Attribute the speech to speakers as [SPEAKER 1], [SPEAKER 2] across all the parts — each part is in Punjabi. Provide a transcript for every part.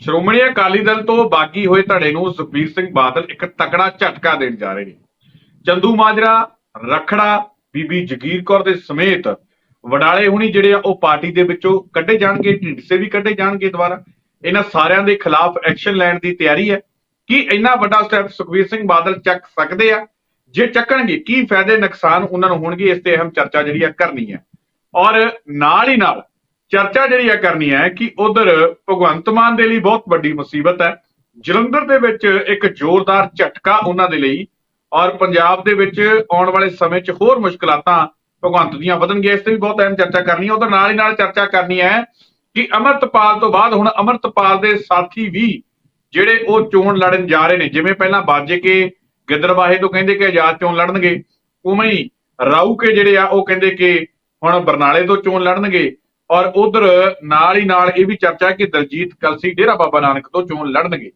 [SPEAKER 1] ਸ਼੍ਰੋਮਣੀ ਅਕਾਲੀ ਦਲ ਤੋਂ ਬਾਗੀ ਹੋਏ ਧੜੇ ਨੂੰ ਸੁਖਬੀਰ ਸਿੰਘ ਬਾਦਲ ਇੱਕ ਤਕੜਾ ਝਟਕਾ ਦੇਣ ਜਾ ਰਹੇ ਨੇ। ਚੰਦੂ ਮਾਜਰਾ, ਰਖੜਾ, ਬੀਬੀ ਜਗੀਰ ਕੌਰ ਦੇ ਸਮੇਤ ਵਡਾਲੇ ਹੁਣੀ ਜਿਹੜੇ ਆ ਉਹ ਪਾਰਟੀ ਦੇ ਵਿੱਚੋਂ ਕੱਢੇ ਜਾਣਗੇ ਢੀਂਡਸੇ ਵੀ ਕੱਢੇ ਜਾਣਗੇ ਦੁਬਾਰਾ। ਇਹਨਾਂ ਸਾਰਿਆਂ ਦੇ ਖਿਲਾਫ ਐਕਸ਼ਨ ਲੈਣ ਦੀ ਤਿਆਰੀ ਹੈ। ਕੀ ਇੰਨਾ ਵੱਡਾ ਸਟੈਪ ਸੁਖਬੀਰ ਸਿੰਘ ਬਾਦਲ ਚੱਕ ਸਕਦੇ ਆ? ਜੇ ਚੱਕਣਗੇ, ਕੀ ਫਾਇਦੇ ਨੁਕਸਾਨ ਉਹਨਾਂ ਨੂੰ ਹੋਣਗੇ? ਇਸ ਤੇ ਅਹਿਮ ਚਰਚਾ ਜਿਹੜੀ ਆ ਕਰਨੀ ਹੈ। ਔਰ ਨਾਲ ਹੀ ਨਾਲ ਚਰਚਾ ਜਿਹੜੀ ਆ ਕਰਨੀ ਹੈ ਕਿ ਉਧਰ ਭਗਵੰਤ ਮਾਨ ਦੇ ਲਈ ਬਹੁਤ ਵੱਡੀ ਮੁਸੀਬਤ ਹੈ। ਜਲੰਧਰ ਦੇ ਵਿੱਚ ਇੱਕ ਜ਼ੋਰਦਾਰ ਝਟਕਾ ਉਹਨਾਂ ਦੇ ਲਈ ਔਰ ਪੰਜਾਬ ਦੇ ਵਿੱਚ ਆਉਣ ਵਾਲੇ ਸਮੇਂ 'ਚ ਹੋਰ ਮੁਸ਼ਕਲਾਤਾਂ ਭਗਵੰਤ ਦੀਆਂ ਵਧਣਗੀਆਂ। ਇਸ ਤੇ ਵੀ ਬਹੁਤ ਅਹਿਮ ਚਰਚਾ ਕਰਨੀ ਹੈ। ਉਧਰ ਨਾਲ ਹੀ ਨਾਲ ਚਰਚਾ ਕਰਨੀ ਹੈ ਕਿ ਅਮਰਤਪਾਲ ਤੋਂ ਬਾਅਦ ਹੁਣ ਅਮਰਤਪਾਲ ਦੇ ਸਾਥੀ ਵੀ ਜਿਹੜੇ ਉਹ ਚੋਣ ਲੜਨ ਜਾ ਰਹੇ ਨੇ, ਜਿਵੇਂ ਪਹਿਲਾਂ ਬਾਜੇ ਕੇ ਗਿੱਦਰਵਾਹੇ ਤੋਂ ਕਹਿੰਦੇ ਕਿ ਆਜ਼ਾਦ ਚੋਣ ਲੜਨਗੇ, ਉਵੇਂ ਹੀ ਰਾਊ ਕੇ ਜਿਹੜੇ ਆ ਉਹ ਕਹਿੰਦੇ ਕਿ ਹੁਣ ਬਰਨਾਲੇ ਤੋਂ ਚੋਣ ਲੜਨਗੇ। ਔਰ ਉਧਰ ਨਾਲ ਹੀ ਨਾਲ ਇਹ ਵੀ ਚਰਚਾ ਕਿ ਦਲਜੀਤ ਕਲਸੀ ਡੇਰਾ ਬਾਬਾ ਨਾਨਕ ਤੋਂ ਚੋਣ ਲੜਨਗੇ।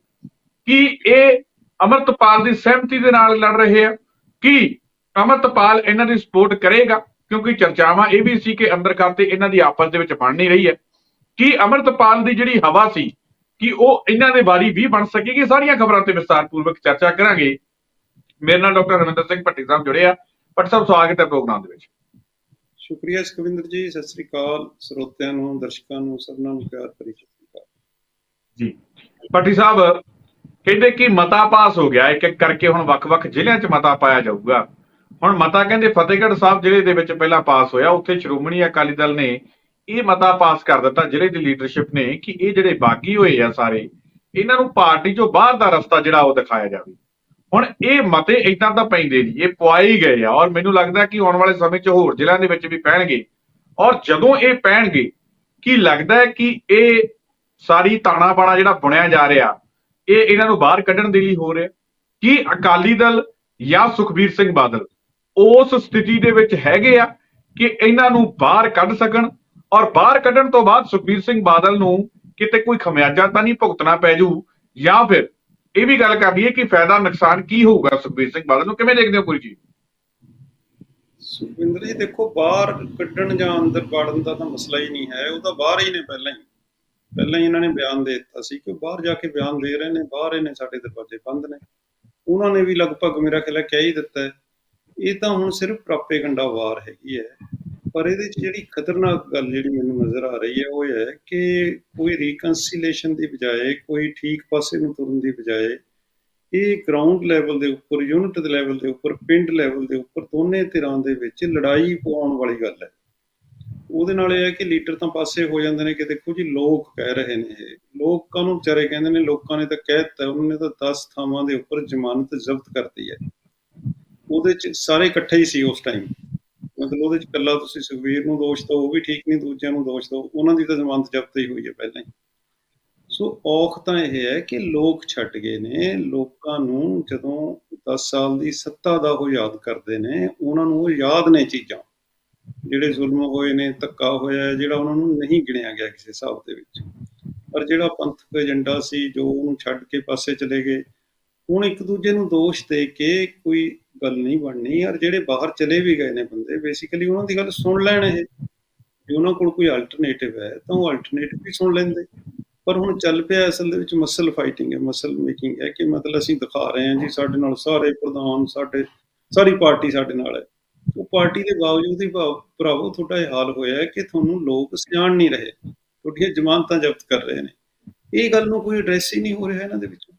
[SPEAKER 1] ਕੀ ਇਹ ਅਮਰਤਪਾਲ ਦੀ ਸਹਿਮਤੀ ਦੇ ਨਾਲ ਲੜ ਰਹੇ ਆ? ਕੀ ਅਮਰਤਪਾਲ ਇਹਨਾਂ ਦੀ ਸਪੋਰਟ ਕਰੇਗਾ? ਕਿਉਂਕਿ ਚਰਚਾਵਾਂ ਇਹ ਵੀ ਸੀ ਕਿ ਅੰਦਰ ਖਾਤੇ ਇਹਨਾਂ ਦੀ ਆਪਸ ਦੇ ਵਿੱਚ ਬਣ ਨਹੀਂ ਰਹੀ ਹੈ। ਕੀ ਅਮਰਤਪਾਲ ਦੀ ਜਿਹੜੀ ਹਵਾ ਸੀ, ਕਿ ਉਹ ਇਹਨਾਂ ਦੇ ਵਾਰੀ ਵੀ ਬਣ ਸਕੇਗੀ? ਸਾਰੀਆਂ ਖਬਰਾਂ ਤੇ ਵਿਸਤਾਰਪੂਰਵਕ ਚਰਚਾ ਕਰਾਂਗੇ। ਮੇਰੇ ਨਾਲ ਡਾਕਟਰ ਹਰਿੰਦਰ ਸਿੰਘ ਭੱਟੀ ਸਾਹਿਬ ਜੁੜੇ ਆ। ਭੱਟੀ ਸਾਹਿਬ, ਸਵਾਗਤ ਹੈ ਪ੍ਰੋਗਰਾਮ ਦੇ ਵਿੱਚ।
[SPEAKER 2] ਸ਼ੁਕਰੀਆ ਸੁਖਵਿੰਦਰ ਜੀ, ਸਤਿ ਸ੍ਰੀ ਅਕਾਲ ਸਰੋਤਿਆਂ ਨੂੰ, ਦਰਸ਼ਕਾਂ ਨੂੰ ਸਭਨਾਂ ਨੂੰ ਪਿਆਰ ਭਰੀ ਸਤਿ ਸ੍ਰੀ ਅਕਾਲ।
[SPEAKER 1] ਜੀ ਭੱਟੀ ਸਾਹਿਬ, ਕਹਿੰਦੇ ਕਿ ਮਤਾ ਪਾਸ ਹੋ ਗਿਆ ਇੱਕ ਇੱਕ ਕਰਕੇ ਹੁਣ ਵੱਖ-ਵੱਖ ਜ਼ਿਲ੍ਹਿਆਂ 'ਚ ਮਤਾ ਪਾਇਆ ਜਾਊਗਾ। ਹੁਣ ਮਤਾ ਕਹਿੰਦੇ ਫਤਿਹਗੜ੍ਹ ਸਾਹਿਬ ਜ਼ਿਲ੍ਹੇ ਦੇ ਵਿੱਚ ਪਹਿਲਾਂ ਪਾਸ ਹੋਇਆ, ਉੱਥੇ ਸ਼੍ਰੋਮਣੀ ਅਕਾਲੀ ਦਲ ਨੇ ਇਹ ਮਤਾ ਪਾਸ ਕਰ ਦਿੱਤਾ, ਜ਼ਿਲ੍ਹੇ ਦੀ ਲੀਡਰਸ਼ਿਪ ਨੇ, ਕਿ ਇਹ ਜਿਹੜੇ ਬਾਗੀ ਹੋਏ ਆ ਸਾਰੇ, ਇਹਨਾਂ ਨੂੰ ਪਾਰਟੀ ਚੋਂ ਬਾਹਰ ਦਾ ਰਸਤਾ ਜਿਹੜਾ ਉਹ ਦਿਖਾਇਆ ਜਾਵੇ। ਹੁਣ ਇਹ ਮਤੇ ਇਦਾਂ ਤਾਂ ਪੈਂਦੇ ਨਹੀਂ, ਇਹ ਪੁਆਏ ਹੀ ਗਏ ਆ। ਔਰ ਮੈਨੂੰ ਲੱਗਦਾ ਕਿ ਆਉਣ ਵਾਲੇ ਸਮੇਂ 'ਚ ਹੋਰ ਜ਼ਿਲ੍ਹਿਆਂ ਦੇ ਵਿੱਚ ਵੀ ਪੈਣਗੇ। ਔਰ ਜਦੋਂ ਇਹ ਪੈਣਗੇ, ਕੀ ਲੱਗਦਾ ਹੈ ਕਿ ਇਹ ਸਾਰੀ ਤਾਣਾ ਬਾਣਾ ਜਿਹੜਾ ਬੁਣਿਆ ਜਾ ਰਿਹਾ, ਇਹ ਇਹਨਾਂ ਨੂੰ ਬਾਹਰ ਕੱਢਣ ਦੇ ਲਈ ਹੋ ਰਿਹਾ? ਕੀ ਅਕਾਲੀ ਦਲ ਜਾਂ ਸੁਖਬੀਰ ਸਿੰਘ ਬਾਦਲ ਉਸ ਸਥਿਤੀ ਦੇ ਵਿੱਚ ਹੈਗੇ ਆ ਕਿ ਇਹਨਾਂ ਨੂੰ ਬਾਹਰ ਕੱਢ ਸਕਣ? ਔਰ ਬਾਹਰ ਕੱਢਣ ਤੋਂ ਬਾਅਦ ਸੁਖਬੀਰ ਸਿੰਘ ਬਾਦਲ ਨੂੰ ਕਿਤੇ ਕੋਈ ਖਮਿਆਜਾ ਤਾਂ ਨਹੀਂ ਭੁਗਤਣਾ ਪੈ ਜੂ? ਜਾਂ ਫਿਰ ਇਹ ਵੀ ਗੱਲ ਕਰ ਲਈਏ ਕਿ ਫਾਇਦਾ ਨੁਕਸਾਨ ਕੀ ਹੋਊਗਾ ਸੁਖਬੀਰ ਸਿੰਘ ਬਾਦਲ ਨੂੰ? ਕਿਵੇਂ ਦੇਖਦੇ ਹੋ ਪੂਰੀ ਚੀਜ਼?
[SPEAKER 2] ਸੁਖਵਿੰਦਰ ਜੀ, ਦੇਖੋ, ਬਾਹਰ ਕੱਢਣ ਜਾਂ ਅੰਦਰ ਵੜਨ ਦਾ ਤਾਂ ਮਸਲਾ ਹੀ ਨਹੀਂ ਹੈ, ਉਹ ਤਾਂ ਬਾਹਰ ਹੀ ਨੇ ਪਹਿਲਾਂ ਹੀ। ਪਹਿਲਾਂ ਹੀ ਇਹਨਾਂ ਨੇ ਬਿਆਨ ਦੇ ਦਿੱਤਾ ਸੀ ਕਿ ਬਾਹਰ ਜਾ ਕੇ ਬਿਆਨ ਦੇ ਰਹੇ ਨੇ, ਬਾਹਰ ਇਹਨੇ ਸਾਡੇ ਦਰਵਾਜ਼ੇ ਬੰਦ ਨੇ। ਉਹਨਾਂ ਨੇ ਵੀ ਲਗਭਗ ਮੇਰਾ ਖਿਆਲ ਹੈ ਕਹਿ ਹੀ ਦਿੱਤਾ ਹੈ। ਇਹ ਤਾਂ ਹੁਣ ਸਿਰਫ ਪ੍ਰਾਪੇਗੰਡਾ ਵਾਰ ਹੈਗੀ ਹੈ। ਪਰ ਇਹਦੇ 'ਚ ਜਿਹੜੀ ਖਤਰਨਾਕ ਗੱਲ ਜਿਹੜੀ ਮੈਨੂੰ ਨਜ਼ਰ ਆ ਰਹੀ ਹੈ, ਉਹ ਹੈ ਕਿ ਕੋਈ ਰੀਕਨਸੀਲੇਸ਼ਨ ਦੀ ਬਜਾਏ, ਕੋਈ ਠੀਕ ਪਾਸੇ ਨੂੰ ਤੁਰਨ ਦੀ ਬਜਾਏ, ਇਹ ਗਰਾਊਂਡ ਲੈਵਲ ਦੇ ਉੱਪਰ ਯੂਨਿਟ ਦੇ ਲੈਵਲ ਦੇ ਉੱਪਰ, ਪਿੰਡ ਲੈਵਲ ਦੇ ਉੱਪਰ, ਦੋਨੇ ਧਿਰਾਂ ਦੇ ਵਿੱਚ ਲੜਾਈ ਪਾਉਣ ਵਾਲੀ ਗੱਲ ਹੈ। ਉਹਦੇ ਨਾਲ ਇਹ ਹੈ ਕਿ ਲੀਡਰ ਤਾਂ ਪਾਸੇ ਹੋ ਜਾਂਦੇ ਨੇ ਕਿ ਦੇਖੋ ਜੀ, ਲੋਕ ਕਹਿ ਰਹੇ ਨੇ ਇਹ। ਲੋਕਾਂ ਨੂੰ ਵਿਚਾਰੇ ਕਹਿੰਦੇ ਨੇ, ਲੋਕਾਂ ਨੇ ਤਾਂ ਕਹਿ ਦਿੱਤਾ, ਉਹਨਾਂ ਨੇ ਤਾਂ 10 ਥਾਵਾਂ ਦੇ ਉੱਪਰ ਜ਼ਮਾਨਤ ਜ਼ਬਤ ਕਰਤੀ ਹੈ। ਉਹਦੇ ਚ ਸਾਰੇ ਇਕੱਠੇ ਹੀ ਸੀ ਉਸ ਟਾਈਮ ਮਤਲਬ ਉਹਦੇ ਚ ਇਕੱਲਾ ਤੁਸੀਂ ਸੁਖਵੀਰ ਨੂੰ ਦੋਸ਼ ਦਿਓ, ਉਹ ਵੀ ਠੀਕ ਨਹੀਂ, ਦੂਜਿਆਂ ਨੂੰ ਦੋਸ਼ ਦਿਓ, ਉਹਨਾਂ ਦੀ ਤਾਂ ਜ਼ਮਾਨਤ ਜ਼ਬਤ ਹੀ ਹੋਈ ਹੈ ਪਹਿਲਾਂ ਹੀ। ਸੋ ਔਖ ਤਾਂ ਇਹ ਹੈ ਕਿ ਲੋਕ ਛੱਡ ਗਏ ਨੇ, ਲੋਕਾਂ ਨੂੰ ਜਦੋਂ 10 ਸਾਲ ਦੀ ਸੱਤਾ ਦਾ ਉਹ ਯਾਦ ਕਰਦੇ ਨੇ, ਉਹਨਾਂ ਨੂੰ ਉਹ ਯਾਦ ਨੇ ਚੀਜ਼ਾਂ। ਜਿਹੜੇ ਜ਼ੁਲਮ ਹੋਏ ਨੇ, ਧੱਕਾ ਹੋਇਆ ਜਿਹੜਾ ਉਹਨਾਂ ਨੂੰ ਨਹੀਂ ਗਿਣਿਆ ਗਿਆ ਕਿਸੇ ਹਿਸਾਬ ਦੇ ਵਿੱਚ। ਪਰ ਜਿਹੜਾ ਪੰਥਕ ਏਜੰਡਾ ਸੀ, ਜੋ ਉਹਨੂੰ ਛੱਡ ਕੇ ਪਾਸੇ ਚਲੇ ਗਏ, ਹੁਣ ਇੱਕ ਦੂਜੇ ਨੂੰ ਦੋਸ਼ ਦੇ ਕੇ ਕੋਈ ਗੱਲ ਨਹੀਂ ਬਣਨੀ ਔਰ ਜਿਹੜੇ ਬਾਹਰ ਚਲੇ ਵੀ ਗਏ ਨੇ ਬੰਦੇ ਬੇਸਿਕਲੀ ਉਹਨਾਂ ਦੀ ਗੱਲ ਸੁਣ ਲੈਣ ਇਹ। ਜੇ ਉਹਨਾਂ ਕੋਲ ਕੋਈ ਅਲਟਰਨੇਟਿਵ ਹੈ, ਤਾਂ ਉਹ ਅਲਟਰਨੇਟਿਵ ਵੀ ਸੁਣ ਲੈਂਦੇ। ਪਰ ਹੁਣ ਚੱਲ ਪਿਆ ਅਸਲ ਦੇ ਵਿੱਚ ਮਸਲ ਫਾਈਟਿੰਗ ਹੈ ਮਸਲ ਮੇਕਿੰਗ ਹੈ ਕਿ ਮਤਲਬ ਅਸੀਂ ਦਿਖਾ ਰਹੇ ਹਾਂ ਜੀ ਸਾਡੇ ਨਾਲ ਸਾਰੇ ਪ੍ਰਧਾਨ, ਸਾਡੇ, ਸਾਰੀ ਪਾਰਟੀ ਸਾਡੇ ਨਾਲ ਹੈ। ਉਹ ਪਾਰਟੀ ਦੇ ਬਾਵਜੂਦ ਹੀ ਭਾ- ਭਰਾਵੋ, ਤੁਹਾਡਾ ਇਹ ਹਾਲ ਹੋਇਆ ਹੈ ਕਿ ਤੁਹਾਨੂੰ ਲੋਕ ਸਿਆਣ ਨਹੀਂ ਰਹੇ। ਤੁਹਾਡੀਆਂ ਜ਼ਮਾਨਤਾਂ ਜ਼ਬਤ ਕਰ ਰਹੇ ਨੇ। ਇਹ ਗੱਲ ਨੂੰ ਕੋਈ ਐਡਰੈਸ ਹੀ ਨਹੀਂ ਹੋ ਰਿਹਾ ਇਹਨਾਂ ਦੇ ਵਿੱਚ।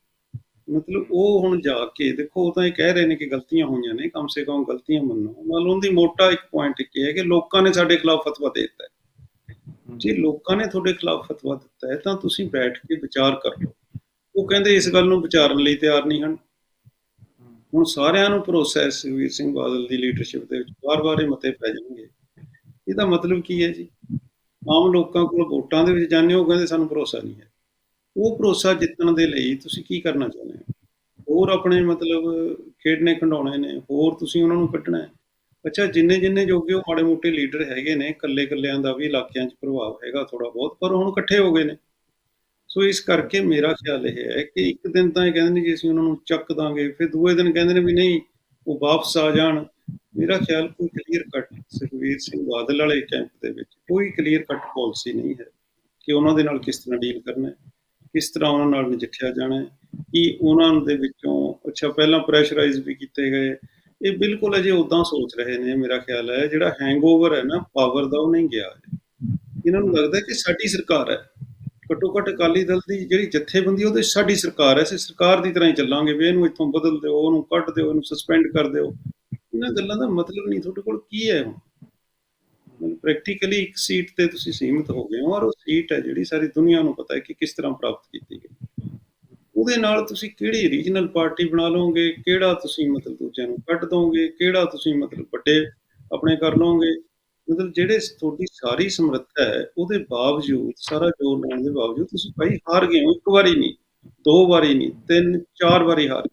[SPEAKER 2] ਮਤਲਬ ਉਹ ਹੁਣ ਜਾ ਕੇ ਦੇਖੋ ਉਹ ਤਾਂ ਇਹ ਕਹਿ ਰਹੇ ਨੇ ਕਿ ਗਲਤੀਆਂ ਹੋਈਆਂ ਨੇ ਕਮ ਸੇ ਕਮ ਗਲਤੀਆਂ ਮੰਨੋ। ਮਤਲਬ ਉਹਦੀ ਮੋਟਾ ਇੱਕ ਪੁਆਇੰਟ ਇਹ ਹੈ ਕਿ ਲੋਕਾਂ ਨੇ ਸਾਡੇ ਖਿਲਾਫ ਫਤਵਾ ਦੇ ਦਿੱਤਾ ਹੈ। ਜੇ ਲੋਕਾਂ ਨੇ ਤੁਹਾਡੇ ਖਿਲਾਫ ਫਤਵਾ ਦਿੱਤਾ ਹੈ ਤਾਂ ਤੁਸੀਂ ਬੈਠ ਕੇ ਵਿਚਾਰ ਕਰ ਲਓ। ਉਹ ਕਹਿੰਦੇ ਇਸ ਗੱਲ ਨੂੰ ਵਿਚਾਰਨ ਲਈ ਤਿਆਰ ਨਹੀਂ ਹਨ। ਹੁਣ ਸਾਰਿਆਂ ਨੂੰ ਭਰੋਸਾ ਹੈ ਸਿੰਘ ਬਾਦਲ ਦੀ ਲੀਡਰਸ਼ਿਪ ਦੇ ਵਿੱਚ ਵਾਰ-ਵਾਰ ਇਹ ਮਤੇ ਪੈ ਜਾਣਗੇ। ਇਹਦਾ ਮਤਲਬ ਕੀ ਹੈ ਜੀ? ਆਮ ਲੋਕਾਂ ਕੋਲ ਵੋਟਾਂ ਦੇ ਵਿੱਚ ਜਾਂਦੇ ਹੋ ਕਹਿੰਦੇ ਸਾਨੂੰ ਭਰੋਸਾ ਨਹੀਂ ਹੈ। ਉਹ ਭਰੋਸਾ ਜਿੱਤਣ ਦੇ ਲਈ ਤੁਸੀਂ ਕੀ ਕਰਨਾ ਚਾਹੁੰਦੇ ਹੋ? ਹੋਰ ਆਪਣੇ ਮਤਲਬ ਖੇਡਣੇ ਖੰਡਾਉਣੇ ਨੇ, ਹੋਰ ਤੁਸੀਂ ਉਹਨਾਂ ਨੂੰ ਕੱਢਣਾ ਹੈ। ਅੱਛਾ, ਜਿੰਨੇ ਜਿੰਨੇ ਜੋਗੇ ਉਹ ਮਾੜੇ ਮੋਟੇ ਲੀਡਰ ਹੈਗੇ ਨੇ ਕੱਲੇ ਕੱਲਿਆਂ ਦਾ ਵੀ ਇਲਾਕਿਆਂ 'ਚ ਪ੍ਰਭਾਵ ਹੈਗਾ ਥੋੜਾ ਬਹੁਤ, ਪਰ ਹੁਣ ਇਕੱਠੇ ਹੋ ਗਏ ਨੇ। ਸੋ ਇਸ ਕਰਕੇ ਮੇਰਾ ਖਿਆਲ ਇਹ ਹੈ ਕਿ ਇੱਕ ਦਿਨ ਤਾਂ ਇਹ ਕਹਿੰਦੇ ਨੇ ਜੀ ਅਸੀਂ ਉਹਨਾਂ ਨੂੰ ਚੱਕ ਦਾਂਗੇ, ਫਿਰ ਦੂਏ ਦਿਨ ਕਹਿੰਦੇ ਨੇ ਵੀ ਨਹੀਂ, ਉਹ ਵਾਪਸ ਆ ਜਾਣ। ਮੇਰਾ ਖਿਆਲ ਕੋਈ ਕਲੀਅਰ ਕੱਟ ਸੁਖਵੀਰ ਸਿੰਘ ਬਾਦਲ ਵਾਲੇ ਕੈਂਪ ਦੇ ਵਿੱਚ ਕੋਈ ਕਲੀਅਰ ਕੱਟ ਪਾਲਿਸੀ ਨਹੀਂ ਹੈ ਕਿ ਉਹਨਾਂ ਦੇ ਨਾਲ ਕਿਸ ਤਰ੍ਹਾਂ ਡੀਲ ਕਰਨਾ ਹੈ। ਕਿਸ ਤਰ੍ਹਾਂ ਉਹਨਾਂ ਨਾਲ ਨਜਿੱਠਿਆ ਜਾਣਾ ਹੈ, ਕਿ ਉਹਨਾਂ ਦੇ ਵਿੱਚੋਂ, ਅੱਛਾ, ਪਹਿਲਾਂ ਪ੍ਰੈਸ਼ਰਾਈਜ਼ ਵੀ ਕੀਤੇ ਗਏ। ਇਹ ਬਿਲਕੁਲ ਅਜੇ ਉਦਾਂ ਸੋਚ ਰਹੇ ਨੇ, ਮੇਰਾ ਖਿਆਲ ਹੈ, ਜਿਹੜਾ ਹੈਂਗਓਵਰ ਹੈ ਨਾ ਪਾਵਰ ਦਾ ਉਹ ਨਹੀਂ ਗਿਆ ਇਹਨਾਂ ਨੂੰ ਲੱਗਦਾ ਕਿ ਸਾਡੀ ਸਰਕਾਰ ਹੈ। ਘੱਟੋ ਘੱਟ ਅਕਾਲੀ ਦਲ ਦੀ ਜਿਹੜੀ ਜਥੇਬੰਦੀ, ਉਹਦੇ ਸਾਡੀ ਸਰਕਾਰ ਹੈ। ਅਸੀਂ ਸਰਕਾਰ ਦੀ ਤਰ੍ਹਾਂ ਹੀ ਚੱਲਾਂਗੇ ਵੀ ਇਹਨੂੰ ਇੱਥੋਂ ਬਦਲ ਦਿਓ, ਉਹਨੂੰ ਕੱਢ ਦਿਓ, ਇਹਨੂੰ ਸਸਪੈਂਡ ਕਰ ਦਿਓ। ਇਹਨਾਂ ਗੱਲਾਂ ਦਾ ਮਤਲਬ ਨਹੀਂ, ਤੁਹਾਡੇ ਕੋਲ ਕੀ ਹੈ ਪ੍ਰੈਕਟੀਕਲੀ ਇੱਕ ਸੀਟ ਤੇ ਤੁਸੀਂ ਸੀਮਿਤ ਹੋ ਗਏ ਹੋ ਔਰ ਉਹ ਸੀਟ ਹੈ ਜਿਹੜੀ ਸਾਰੀ ਦੁਨੀਆ ਨੂੰ ਪਤਾ ਹੈ ਕਿ ਕਿਸ ਤਰ੍ਹਾਂ ਪ੍ਰਾਪਤ ਕੀਤੀ ਗਈ। ਉਹਦੇ ਨਾਲ ਤੁਸੀਂ ਕਿਹੜੀ ਰੀਜਨਲ ਪਾਰਟੀ ਬਣਾ ਲਓਗੇ, ਕਿਹੜਾ ਤੁਸੀਂ ਮਤਲਬ ਦੂਜਿਆਂ ਨੂੰ ਕੱਢ ਦੋਗੇ, ਕਿਹੜਾ ਤੁਸੀਂ ਮਤਲਬ ਵੱਡੇ ਆਪਣੇ ਕਰ ਲਓਗੇ? ਮਤਲਬ ਜਿਹੜੇ ਤੁਹਾਡੀ ਸਾਰੀ ਸਮਰੱਥਾ ਹੈ, ਉਹਦੇ ਬਾਵਜੂਦ, ਸਾਰਾ ਜੋਰ ਲਾਉਣ ਦੇ ਬਾਵਜੂਦ ਤੁਸੀਂ ਭਾਈ ਹਾਰ ਗਏ ਹੋ, ਇੱਕ ਵਾਰੀ ਨਹੀਂ, ਦੋ ਵਾਰੀ ਨਹੀਂ, ਤਿੰਨ, ਚਾਰ ਵਾਰੀ ਹਾਰ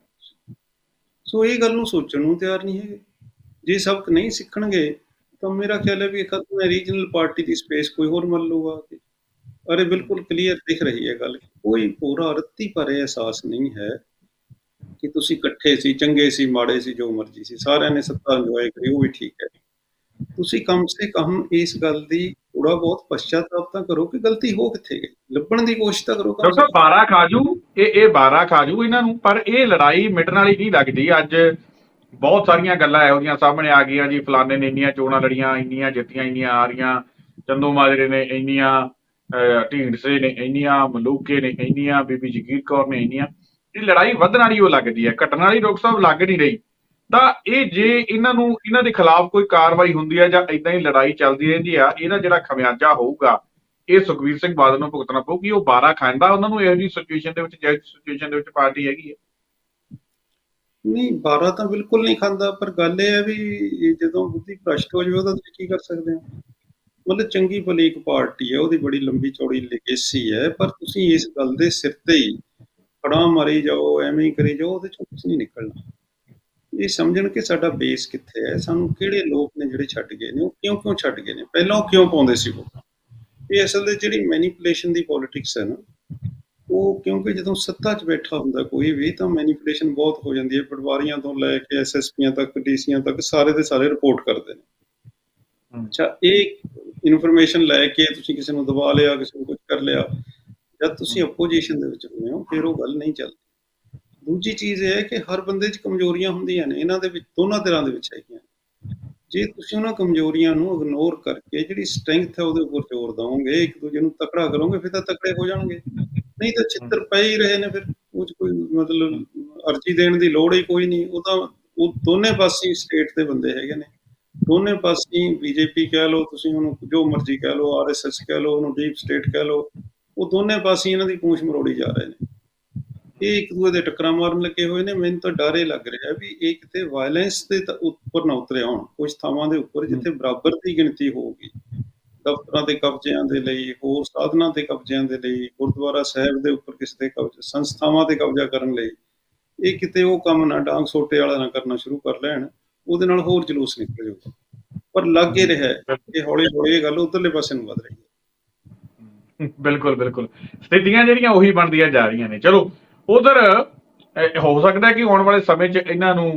[SPEAKER 2] ਸੋ ਇਹ ਗੱਲ ਨੂੰ ਸੋਚਣ ਨੂੰ ਤਿਆਰ ਨਹੀਂ ਹੈਗੇ। ਜੇ ਸਬਕ ਨਹੀਂ ਸਿੱਖਣਗੇ ਤਾਂ ਮੇਰਾ ਖਿਆਲ ਹੈ ਵੀ ਖਤਮ ਹੈ ਰੀਜਨਲ ਪਾਰਟੀ ਦੀ ਸਪੇਸ ਕੋਈ ਹੋਰ ਮੱਲ ਲੂਗਾ ਕਿ। ਅਰੇ ਬਿਲਕੁਲ ਕਲੀਅਰ ਦਿਖ ਰਹੀ ਹੈ ਗੱਲ। ਕੋਈ ਪੂਰਾ ਰੱਤੀ ਭਰੇ ਅਹਿਸਾਸ ਨਹੀਂ ਹੈ ਕਿ ਤੁਸੀਂ ਇਕੱਠੇ ਸੀ ਚੰਗੇ ਸੀ ਮਾੜੇ ਸੀ ਜੋ ਮਰਜ਼ੀ ਸੀ। ਸਾਰਿਆਂ ਨੇ ਸੱਤਾ ਇੰਜੋਏ ਕਰੀ ਉਹ ਵੀ ਠੀਕ ਹੈ। ਤੁਸੀਂ ਕਮ ਸੇ ਕਮ ਇਸ ਗੱਲ ਦੀ ਥੋੜਾ ਬਹੁਤ ਪਛਤਾਪ ਤਾਂ ਕਰੋ ਕਿ ਗਲਤੀ ਹੋ ਕਿੱਥੇ ਗਈ। ਲੱਭਣ ਦੀ ਕੋਸ਼ਿਸ਼ ਤਾਂ ਕਰੋ ਕਮ ਸੇ
[SPEAKER 1] ਡਾਕਟਰ 12 ਖਾਜੂ ਇਹ ਇਹ 12 ਖਾਜੂ ਇਹਨਾਂ ਨੂੰ ਪਰ ਇਹ ਲੜਾਈ ਮਿਟਣ ਵਾਲੀ ਨਹੀਂ ਲੱਗਦੀ। ਅੱਜ ਬਹੁਤ ਸਾਰੀਆਂ ਗੱਲਾਂ ਇਹੋ ਜਿਹੀਆਂ ਸਾਹਮਣੇ ਆ ਗਈਆਂ ਜੀ, ਫਲਾਣੇ ਨੇ ਇੰਨੀਆਂ ਚੋਣਾਂ ਲੜੀਆਂ, ਇੰਨੀਆਂ ਜਿੱਤੀਆਂ, ਇੰਨੀਆਂ ਆ ਰਹੀਆਂ ਚੰਦੂ ਮਾਜਰੇ ਨੇ ਇੰਨੀਆਂ ਢੀਂਡਸੇ ਨੇ ਇੰਨੀਆਂ, ਮਲੂਕੇ ਨੇ ਇੰਨੀਆਂ, ਬੀਬੀ ਜਗੀਰ ਕੌਰ ਨੇ ਇੰਨੀਆਂ, ਇਹ ਲੜਾਈ ਵਧਣ ਵਾਲੀ ਉਹ ਲੱਗਦੀ ਹੈ, ਘਟਣ ਵਾਲੀ ਡਾਕਟਰ ਸਾਹਿਬ ਲੱਗ ਨਹੀਂ ਰਹੀ। ਤਾਂ ਇਹ ਜੇ ਇਹਨਾਂ ਨੂੰ, ਇਹਨਾਂ ਦੇ ਖਿਲਾਫ ਕੋਈ ਕਾਰਵਾਈ ਹੁੰਦੀ ਹੈ ਜਾਂ ਇਦਾਂ ਹੀ ਲੜਾਈ ਚੱਲਦੀ ਰਹਿੰਦੀ ਆ, ਇਹਦਾ ਜਿਹੜਾ ਖਮਿਆਜਾ ਹੋਊਗਾ, ਇਹ ਸੁਖਵੀਰ ਸਿੰਘ ਬਾਦਲ ਨੂੰ ਭੁਗਤਣਾ ਪਊਗੀ ਉਹ 12 ਖਾਂਦਾ, ਉਹਨਾਂ ਨੂੰ ਇਹੋ ਜਿਹੀ ਸਿਚੁਏਸ਼ਨ ਦੇ ਵਿੱਚ, ਜਿਹੀ ਸਿਚੁਏਸ਼ਨ ਦੇ ਵਿੱਚ ਪਾਰਟੀ ਹੈਗੀ ਹੈ।
[SPEAKER 2] ਨਹੀਂ 12 ਤਾਂ ਬਿਲਕੁਲ ਨਹੀਂ ਖਾਂਦਾ, ਪਰ ਗੱਲ ਇਹ ਹੈ ਵੀ ਜਦੋਂ ਬੁੱਧੀ ਭ੍ਰਸ਼ਟ ਹੋ ਜਾਵੇ, ਉਹਦਾ ਤੁਸੀਂ ਕੀ ਕਰ ਸਕਦੇ ਹੋ? ਮਤਲਬ ਚੰਗੀ ਭਲੀ ਇੱਕ ਪਾਰਟੀ ਹੈ, ਉਹਦੀ ਬੜੀ ਲੰਬੀ ਚੌੜੀ ਲੈਗੇਸੀ ਹੈ, ਪਰ ਤੁਸੀਂ ਇਸ ਗੱਲ ਦੇ ਸਿਰ ਤੇ ਹੀ ਫੜਾ ਮਾਰੀ ਜਾਓ, ਐਵੇਂ ਹੀ ਕਰੀ ਜਾਓ, ਉਹਦੇ ਚੋਂ ਕੁਝ ਨਹੀਂ ਨਿਕਲਣਾ। ਇਹ ਸਮਝਣ ਕਿ ਸਾਡਾ ਬੇਸ ਕਿੱਥੇ ਹੈ, ਸਾਨੂੰ ਕਿਹੜੇ ਲੋਕ ਨੇ ਜਿਹੜੇ ਛੱਡ ਗਏ ਨੇ, ਉਹ ਕਿਉਂ ਕਿਉਂ ਛੱਡ ਗਏ ਨੇ? ਪਹਿਲਾਂ ਉਹ ਕਿਉਂ ਪਾਉਂਦੇ ਸੀ ਵੋਟਾਂ? ਇਹ ਅਸਲ ਦੇ ਜਿਹੜੀ ਮੈਨੀਪੂਲੇਸ਼ਨ ਦੀ ਪੋਲਿਟਿਕਸ ਹੈ ਨਾ ਉਹ ਕਿਉਂਕਿ ਜਦੋਂ ਸੱਤਾ 'ਚ ਬੈਠਾ ਹੁੰਦਾ ਕੋਈ ਵੀ ਤਾਂ ਮੈਨੀਪੂਲੇਸ਼ਨ ਬਹੁਤ ਹੋ ਜਾਂਦੀ ਹੈ। ਪਟਵਾਰੀਆਂ ਤੋਂ ਲੈ ਕੇ ਐਸਐਸਪੀਆਂ ਤੱਕ ਡੀਸੀਆਂ ਤੱਕ ਸਾਰੇ ਦੇ ਸਾਰੇ ਰਿਪੋਰਟ ਕਰਦੇ ਨੇ। ਅੱਛਾ ਇਹ ਇਨਫੋਰਮੇਸ਼ਨ ਲੈ ਕੇ ਤੁਸੀਂ ਕਿਸੇ ਨੂੰ ਦਬਾ ਲਿਆ ਕਿਸੇ ਨੂੰ ਕੁਝ ਕਰ ਲਿਆ ਜਦ ਤੁਸੀਂ ਆਪੋਜੀਸ਼ਨ ਦੇ ਵਿੱਚ ਹੁੰਦੇ ਹੋ ਫਿਰ ਉਹ ਗੱਲ ਨਹੀਂ ਚੱਲਦੀ। ਦੂਜੀ ਚੀਜ਼ ਇਹ ਹੈ ਕਿ ਹਰ ਬੰਦੇ 'ਚ ਕਮਜ਼ੋਰੀਆਂ ਹੁੰਦੀਆਂ ਨੇ ਇਹਨਾਂ ਦੇ ਵਿੱਚ ਦੋਨਾਂ ਤਰ੍ਹਾਂ ਦੇ ਵਿੱਚ ਹੈਗੀਆਂ ਜੇ ਤੁਸੀਂ ਉਹਨਾਂ ਕਮਜ਼ੋਰੀਆਂ ਨੂੰ ਇਗਨੋਰ ਕਰਕੇ ਜਿਹੜੀ ਸਟਰੈਂਥ ਹੈ ਉਹਦੇ ਉੱਪਰ ਜ਼ੋਰ ਦਵੋਗੇ ਇੱਕ ਦੂਜੇ ਨੂੰ ਤਕੜਾ ਕਰੋਗੇ ਫਿਰ ਤਾਂ ਤਕੜੇ ਹੋ ਜਾਣਗੇ। ਨਹੀਂ ਤਾਂ ਚਿੱਤਰ ਪਏ ਹੀ ਰਹੇ ਨੇ ਫਿਰ ਉਹ ਕੋਈ ਮਤਲਬ ਅਰਜ਼ੀ ਦੇਣ ਦੀ ਲੋੜ ਹੀ ਕੋਈ ਨਹੀਂ। ਉਹ ਤਾਂ ਉਹ ਦੋਨੇ ਪਾਸੇ ਸਟੇਟ ਦੇ ਬੰਦੇ ਹੈਗੇ ਨੇ। ਦੋਨੇ ਪਾਸੇ ਬੀਜੇਪੀ ਕਹਿ ਲਓ ਤੁਸੀਂ ਉਹਨੂੰ ਜੋ ਮਰਜ਼ੀ ਕਹਿ ਲਓ ਆਰਐਸਐਸ ਕਹਿ ਲਓ ਉਹਨੂੰ ਡੀਪ ਸਟੇਟ ਕਹਿ ਲਓ ਉਹ ਦੋਨੇ ਪਾਸੇ ਇਹਨਾਂ ਦੀ ਪੂੰਛ ਮਰੋੜੀ ਜਾ ਰਹੇ ਨੇ। ਇਹ ਇੱਕ ਦੂਜੇ ਦੇ ਟੱਕਰਾਂ ਮਾਰਨ ਲੱਗੇ ਹੋਏ ਨੇ। ਮੈਨੂੰ ਤਾਂ ਡਰ ਇਹ ਲੱਗ ਰਿਹਾ ਵੀ ਇਹ ਕਿਤੇ ਵਾਇਲੈਂਸ ਦੇ ਤਾਂ ਉੱਪਰ ਨਾ ਉਤਰੇ ਆਉਣ। ਕੁਝ ਥਾਵਾਂ ਦੇ ਉੱਪਰ ਜਿੱਥੇ ਬਰਾਬਰ ਦੀ ਗਿਣਤੀ ਹੋਊਗੀ। ਦਫ਼ਤਰਾਂ ਦੇ ਕਬਜ਼ਿਆਂ ਦੇ ਲਈ, ਹੋਰ ਸਾਧਨਾਂ ਦੇ ਕਬਜ਼ਿਆਂ ਦੇ ਲਈ, ਗੁਰਦੁਆਰਾ ਸਾਹਿਬ ਦੇ ਉੱਪਰ ਕਿਸੇ ਦੇ ਕਬਜ਼ਾ, ਸੰਸਥਾਵਾਂ ਤੇ ਕਬਜ਼ਾ ਕਰਨ ਲਈ, ਇਹ ਕਿਤੇ ਉਹ ਕੰਮ ਨਾ, ਡਾਂਗ ਸੋਟੇ ਵਾਲਾ ਨਾ ਕਰਨਾ ਸ਼ੁਰੂ ਕਰ ਲੈਣ, ਉਹਦੇ ਨਾਲ ਹੋਰ ਜਲੂਸ ਨਿਕਲ ਜਾਊਗਾ। ਪਰ ਲੱਗ ਹੀ ਰਿਹਾ ਕਿ ਹੌਲੀ ਹੌਲੀ ਇਹ ਗੱਲ ਉਧਰਲੇ ਪਾਸੇ ਨੂੰ ਵਧ ਰਹੀ ਹੈ।
[SPEAKER 1] ਬਿਲਕੁਲ ਬਿਲਕੁਲ। ਸਥਿਤੀਆਂ ਜਿਹੜੀਆਂ ਉਹੀ ਬਣਦੀਆਂ ਜਾ ਰਹੀਆਂ ਨੇ। ਚਲੋ, ਉਧਰ ਹੋ ਸਕਦਾ ਕਿ ਆਉਣ ਵਾਲੇ ਸਮੇਂ 'ਚ ਇਹਨਾਂ ਨੂੰ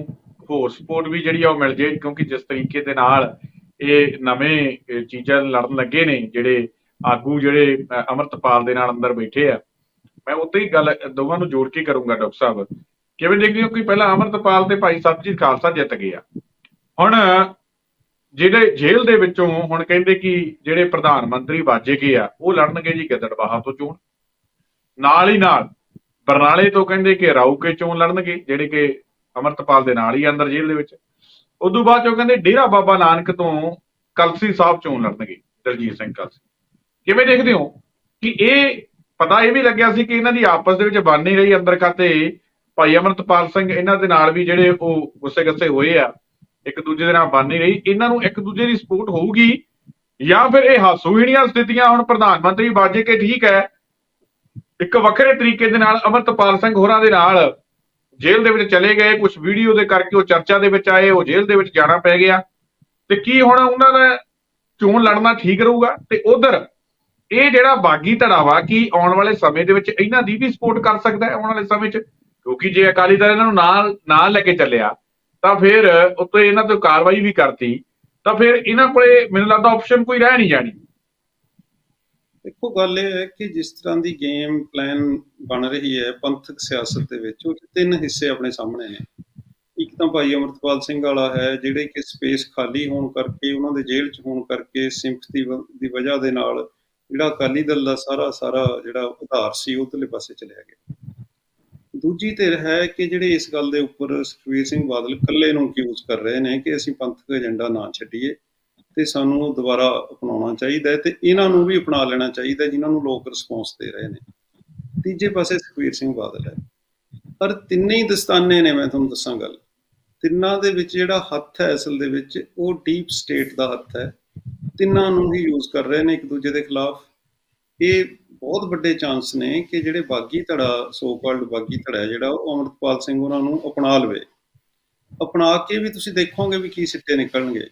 [SPEAKER 1] ਹੋਰ ਸਪੋਰਟ ਵੀ ਜਿਹੜੀ ਆ ਉਹ ਮਿਲ ਜੇ, ਕਿਉਂਕਿ ਜਿਸ ਤਰੀਕੇ ਦੇ ਨਾਲ ਇਹ ਨਵੇਂ ਚੀਜ਼ਾਂ ਲੜਨ ਲੱਗੇ ਨੇ ਜਿਹੜੇ ਆਗੂ ਜਿਹੜੇ ਅ, ਅੰਮ੍ਰਿਤਪਾਲ ਦੇ ਨਾਲ ਅੰਦਰ ਬੈਠੇ ਆ। ਮੈਂ ਉੱਤੇ ਹੀ ਗੱਲ ਦੋਵਾਂ ਨੂੰ ਜੋੜ ਕੇ ਕਰੂੰਗਾ ਡਾਕਟਰ ਸਾਹਿਬ। ਕਿਵੇਂ ਦੇਖਦੇ ਹੋ ਕਿ ਪਹਿਲਾਂ ਅੰਮ੍ਰਿਤਪਾਲ ਤੇ ਭਾਈ ਸਤਜੀਤ ਖਾਲਸਾ ਜਿੱਤ ਗਏ ਆ? ਹੁਣ ਜਿਹੜੇ ਜੇਲ੍ਹ ਦੇ ਵਿੱਚੋਂ ਹੁਣ ਕਹਿੰਦੇ ਕਿ ਜਿਹੜੇ ਪ੍ਰਧਾਨ ਮੰਤਰੀ ਵਾਜੇ ਗਏ ਆ ਉਹ ਲੜਨਗੇ ਜੀ ਗਿੱਦੜਬਾਹਾ ਤੋਂ ਚੋਣ। ਨਾਲ ਹੀ ਨਾਲ ਬਰਨਾਲੇ ਤੋਂ ਕਹਿੰਦੇ ਕਿ ਰਾਊਕੇ ਚੋਣ ਲੜਨਗੇ ਜਿਹੜੇ ਕਿ ਅਮਰਤਪਾਲ ਦੇ ਨਾਲ ਹੀ ਅੰਦਰ ਜੇਲ੍ਹ ਦੇ ਵਿੱਚ। ਉਦੋਂ ਬਾਅਦ ਚੋਂ ਕਹਿੰਦੇ ਡੇਰਾ ਬਾਬਾ ਨਾਨਕ ਤੋਂ ਕਲਸੀ ਸਾਹਿਬ ਚੋਣ ਲੜਨਗੇ ਦਲਜੀਤ ਸਿੰਘ ਕਲਸੀ। ਕਿਵੇਂ ਦੇਖਦੇ ਹੋ ਕਿ ਇਹ ਪਤਾ ਇਹ ਵੀ ਲੱਗਿਆ ਸੀ ਕਿ ਇਹਨਾਂ ਦੀ ਆਪਸ ਦੇ ਵਿੱਚ ਬਣ ਨਹੀਂ ਰਹੀ ਅੰਦਰ ਖਾਤੇ ਭਾਈ ਅਮਰਤਪਾਲ ਸਿੰਘ ਇਹਨਾਂ ਦੇ ਨਾਲ ਵੀ ਜਿਹੜੇ ਉਹ ਗੁੱਸੇ ਗੱਸੇ ਹੋਏ ਆ, ਇੱਕ ਦੂਜੇ ਦੇ ਨਾਲ ਬਣ ਨਹੀਂ ਰਹੀ, ਇਹਨਾਂ ਨੂੰ ਇੱਕ ਦੂਜੇ ਦੀ ਸਪੋਰਟ ਹੋਊਗੀ ਜਾਂ ਫਿਰ ਇਹ ਹਾਸੋਹੀਣੀਆਂ ਸਥਿਤੀਆਂ ਹੁਣ ਪ੍ਰਧਾਨ ਮੰਤਰੀ ਬਾਜੇ ਕੇ ਠੀਕ ਹੈ, ਇੱਕ ਵੱਖਰੇ ਤਰੀਕੇ ਦੇ ਨਾਲ ਅਮਰਤਪਾਲ ਸਿੰਘ ਹੋਰਾਂ ਦੇ ਨਾਲ ਜੇਲ੍ਹ ਦੇ ਵਿੱਚ ਚਲੇ ਗਏ ਕੁਝ ਵੀਡੀਓ ਦੇ ਕਰਕੇ ਉਹ ਚਰਚਾ ਦੇ ਵਿੱਚ ਆਏ, ਉਹ ਜੇਲ੍ਹ ਦੇ ਵਿੱਚ ਜਾਣਾ ਪੈ ਗਿਆ। ਤੇ ਕੀ ਹੁਣ ਉਹਨਾਂ ਦਾ ਚੋਣ ਲੜਨਾ ਠੀਕ ਰਹੂਗਾ? ਤੇ ਉਧਰ, ਇਹ ਜਿਹੜਾ ਬਾਗੀ ਧੜਾ ਵਾ ਕੀ ਆਉਣ ਵਾਲੇ ਸਮੇਂ ਦੇ ਵਿੱਚ ਇਹਨਾਂ ਦੀ ਵੀ ਸਪੋਰਟ ਕਰ ਸਕਦਾ ਹੈ ਆਉਣ ਵਾਲੇ ਸਮੇਂ 'ਚ? ਕਿਉਂਕਿ ਜੇ ਅਕਾਲੀ ਦਲ ਇਹਨਾਂ ਨੂੰ ਨਾਲ ਨਾਲ ਲੈ ਕੇ ਚੱਲਿਆ, ਤਾਂ ਫਿਰ ਉੱਤੇ ਇਹਨਾਂ ਤੇ ਕਾਰਵਾਈ ਵੀ ਕਰਤੀ, ਤਾਂ ਫਿਰ ਇਹਨਾਂ ਕੋਲੇ ਮੈਨੂੰ ਲੱਗਦਾ ਆਪਸ਼ਨ ਕੋਈ ਰਹਿ ਨਹੀਂ ਜਾਣੀ।
[SPEAKER 2] ਦੇਖੋ, ਗੱਲ ਇਹ ਹੈ ਕਿ ਜਿਸ ਤਰ੍ਹਾਂ ਦੀ ਗੇਮ ਪਲਾਨ ਬਣ ਰਹੀ ਹੈ ਪੰਥਕ ਸਿਆਸਤ ਦੇ ਵਿੱਚ, ਉਹ ਤਿੰਨ ਹਿੱਸੇ ਆਪਣੇ ਸਾਹਮਣੇ ਨੇ। ਇੱਕ ਤਾਂ ਭਾਈ ਅਮਰਤਪਾਲ ਸਿੰਘ ਵਾਲਾ ਹੈ, ਜਿਹੜੇ ਕਿ ਸਪੇਸ ਖਾਲੀ ਹੋਣ ਕਰਕੇ, ਉਹਨਾਂ ਦੇ ਜੇਲ੍ਹ 'ਚ ਹੋਣ ਕਰਕੇ ਸਿੰਪਥੀ ਦੀ ਵਜ੍ਹਾ ਦੇ ਨਾਲ ਜਿਹੜਾ ਅਕਾਲੀ ਦਲ ਦਾ ਸਾਰਾ ਸਾਰਾ ਜਿਹੜਾ ਉਧਾਰ ਸੀ ਉਧਰਲੇ ਪਾਸੇ ਚਲਿਆ ਗਿਆ ਦੂਜੀ ਧਿਰ ਹੈ ਕਿ ਜਿਹੜੇ ਇਸ ਗੱਲ ਦੇ ਉੱਪਰ ਸੁਖਬੀਰ ਸਿੰਘ ਬਾਦਲ ਇਕੱਲੇ ਨੂੰ ਅਕਿਊਜ਼ ਕਰ ਰਹੇ ਨੇ ਕਿ ਅਸੀਂ ਪੰਥਕ ਏਜੰਡਾ ਨਾ ਛੱਡੀਏ। ਤੇ ਸਾਨੂੰ ਉਹ ਦੁਬਾਰਾ ਅਪਣਾਉਣਾ ਚਾਹੀਦਾ ਹੈ ਤੇ ਇਹਨਾਂ ਨੂੰ ਵੀ ਅਪਣਾ ਲੈਣਾ ਚਾਹੀਦਾ ਹੈ, ਜਿਨ੍ਹਾਂ ਨੂੰ ਲੋਕ ਰਿਸਪੌਂਸ ਦੇ ਰਹੇ ਨੇ। ਤੀਜੇ ਪਾਸੇ ਸੁਖਬੀਰ ਸਿੰਘ ਬਾਦਲ ਹੈ। ਪਰ ਤਿੰਨੇ ਹੀ ਦਸਤਾਨੇ ਨੇ, ਮੈਂ ਤੁਹਾਨੂੰ ਦੱਸਾਂ ਗੱਲ। ਤਿੰਨਾਂ ਦੇ ਵਿੱਚ ਜਿਹੜਾ ਹੱਥ ਹੈ, ਅਸਲ ਦੇ ਵਿੱਚ ਉਹ ਡੀਪ ਸਟੇਟ ਦਾ ਹੱਥ ਹੈ। ਤਿੰਨਾਂ ਨੂੰ ਹੀ ਯੂਜ਼ ਕਰ ਰਹੇ ਨੇ ਇੱਕ ਦੂਜੇ ਦੇ ਖਿਲਾਫ। ਇਹ ਬਹੁਤ ਵੱਡੇ ਚਾਂਸ ਨੇ ਕਿ ਜਿਹੜੇ ਬਾਗੀ ਧੜਾ ਸੋ ਕਾਲਡ ਬਾਗੀ ਧੜਾ ਜਿਹੜਾ ਉਹ ਅਮਰਤਪਾਲ ਸਿੰਘ ਉਹਨਾਂ ਨੂੰ ਅਪਣਾ ਲਵੇ। ਅਪਣਾ ਕੇ ਵੀ ਤੁਸੀਂ ਦੇਖੋਗੇ ਵੀ ਕੀ ਸਿੱਟੇ ਨਿਕਲਣਗੇ।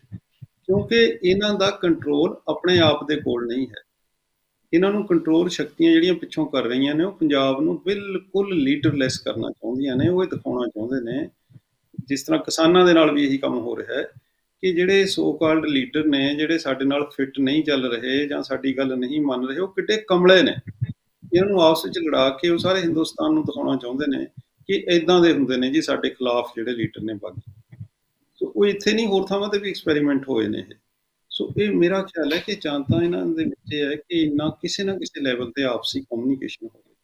[SPEAKER 2] ਕਿਉਂਕਿ ਇਹਨਾਂ ਦਾ ਕੰਟਰੋਲ ਆਪਣੇ ਆਪ ਦੇ ਕੋਲ ਨਹੀਂ ਹੈ। ਇਹਨਾਂ ਨੂੰ ਕੰਟਰੋਲ ਸ਼ਕਤੀਆਂ ਜਿਹੜੀਆਂ ਪਿੱਛੋਂ ਕਰ ਰਹੀਆਂ ਨੇ, ਉਹ ਪੰਜਾਬ ਨੂੰ ਬਿਲਕੁਲ ਲੀਡਰਲੈਸ ਕਰਨਾ ਚਾਹੁੰਦੀਆਂ ਨੇ, ਉਹ ਇਹ ਦਿਖਾਉਣਾ ਚਾਹੁੰਦੇ ਨੇ। ਜਿਸ ਤਰ੍ਹਾਂ ਕਿਸਾਨਾਂ ਦੇ ਨਾਲ ਵੀ ਇਹੀ ਕੰਮ ਹੋ ਰਿਹਾ ਹੈ ਕਿ ਜਿਹੜੇ ਸੋ ਕਾਲਡ ਲੀਡਰ ਨੇ, ਜਿਹੜੇ ਸਾਡੇ ਨਾਲ ਫਿੱਟ ਨਹੀਂ ਚੱਲ ਰਹੇ ਜਾਂ ਸਾਡੀ ਗੱਲ ਨਹੀਂ ਮੰਨ ਰਹੇ, ਉਹ ਕਿੱਡੇ ਕਮਲੇ ਨੇ। ਇਹਨਾਂ ਨੂੰ ਆਪਸ ਵਿੱਚ ਲੜਾ ਕੇ ਉਹ ਸਾਰੇ ਹਿੰਦੁਸਤਾਨ ਨੂੰ ਦਿਖਾਉਣਾ ਚਾਹੁੰਦੇ ਨੇ ਕਿ ਇਦਾਂ ਦੇ ਹੁੰਦੇ ਨੇ ਜੀ ਸਾਡੇ ਖਿਲਾਫ ਜਿਹੜੇ ਲੀਡਰ ਨੇ ਬਾਕੀ ਸੋ ਉਹ ਇੱਥੇ ਨਹੀਂ ਹੋਰ ਥਾਵਾਂ ਤੇ ਵੀ ਐਕਸਪੈਰੀਮੈਂਟ ਹੋਏ ਨੇ ਇਹ। ਸੋ ਇਹ ਮੇਰਾ ਖਿਆਲ ਹੈ ਕਿ ਜਾਂ ਤਾਂ ਇਹਨਾਂ ਦੇ ਵਿੱਚ ਇਹ ਹੈ ਕਿ ਇੰਨਾ ਕਿਸੇ ਨਾ ਕਿਸੇ ਲੈਵਲ ਤੇ ਆਪਸੀ ਕਮਿਊਨੀਕੇਸ਼ਨ ਹੋਵੇ।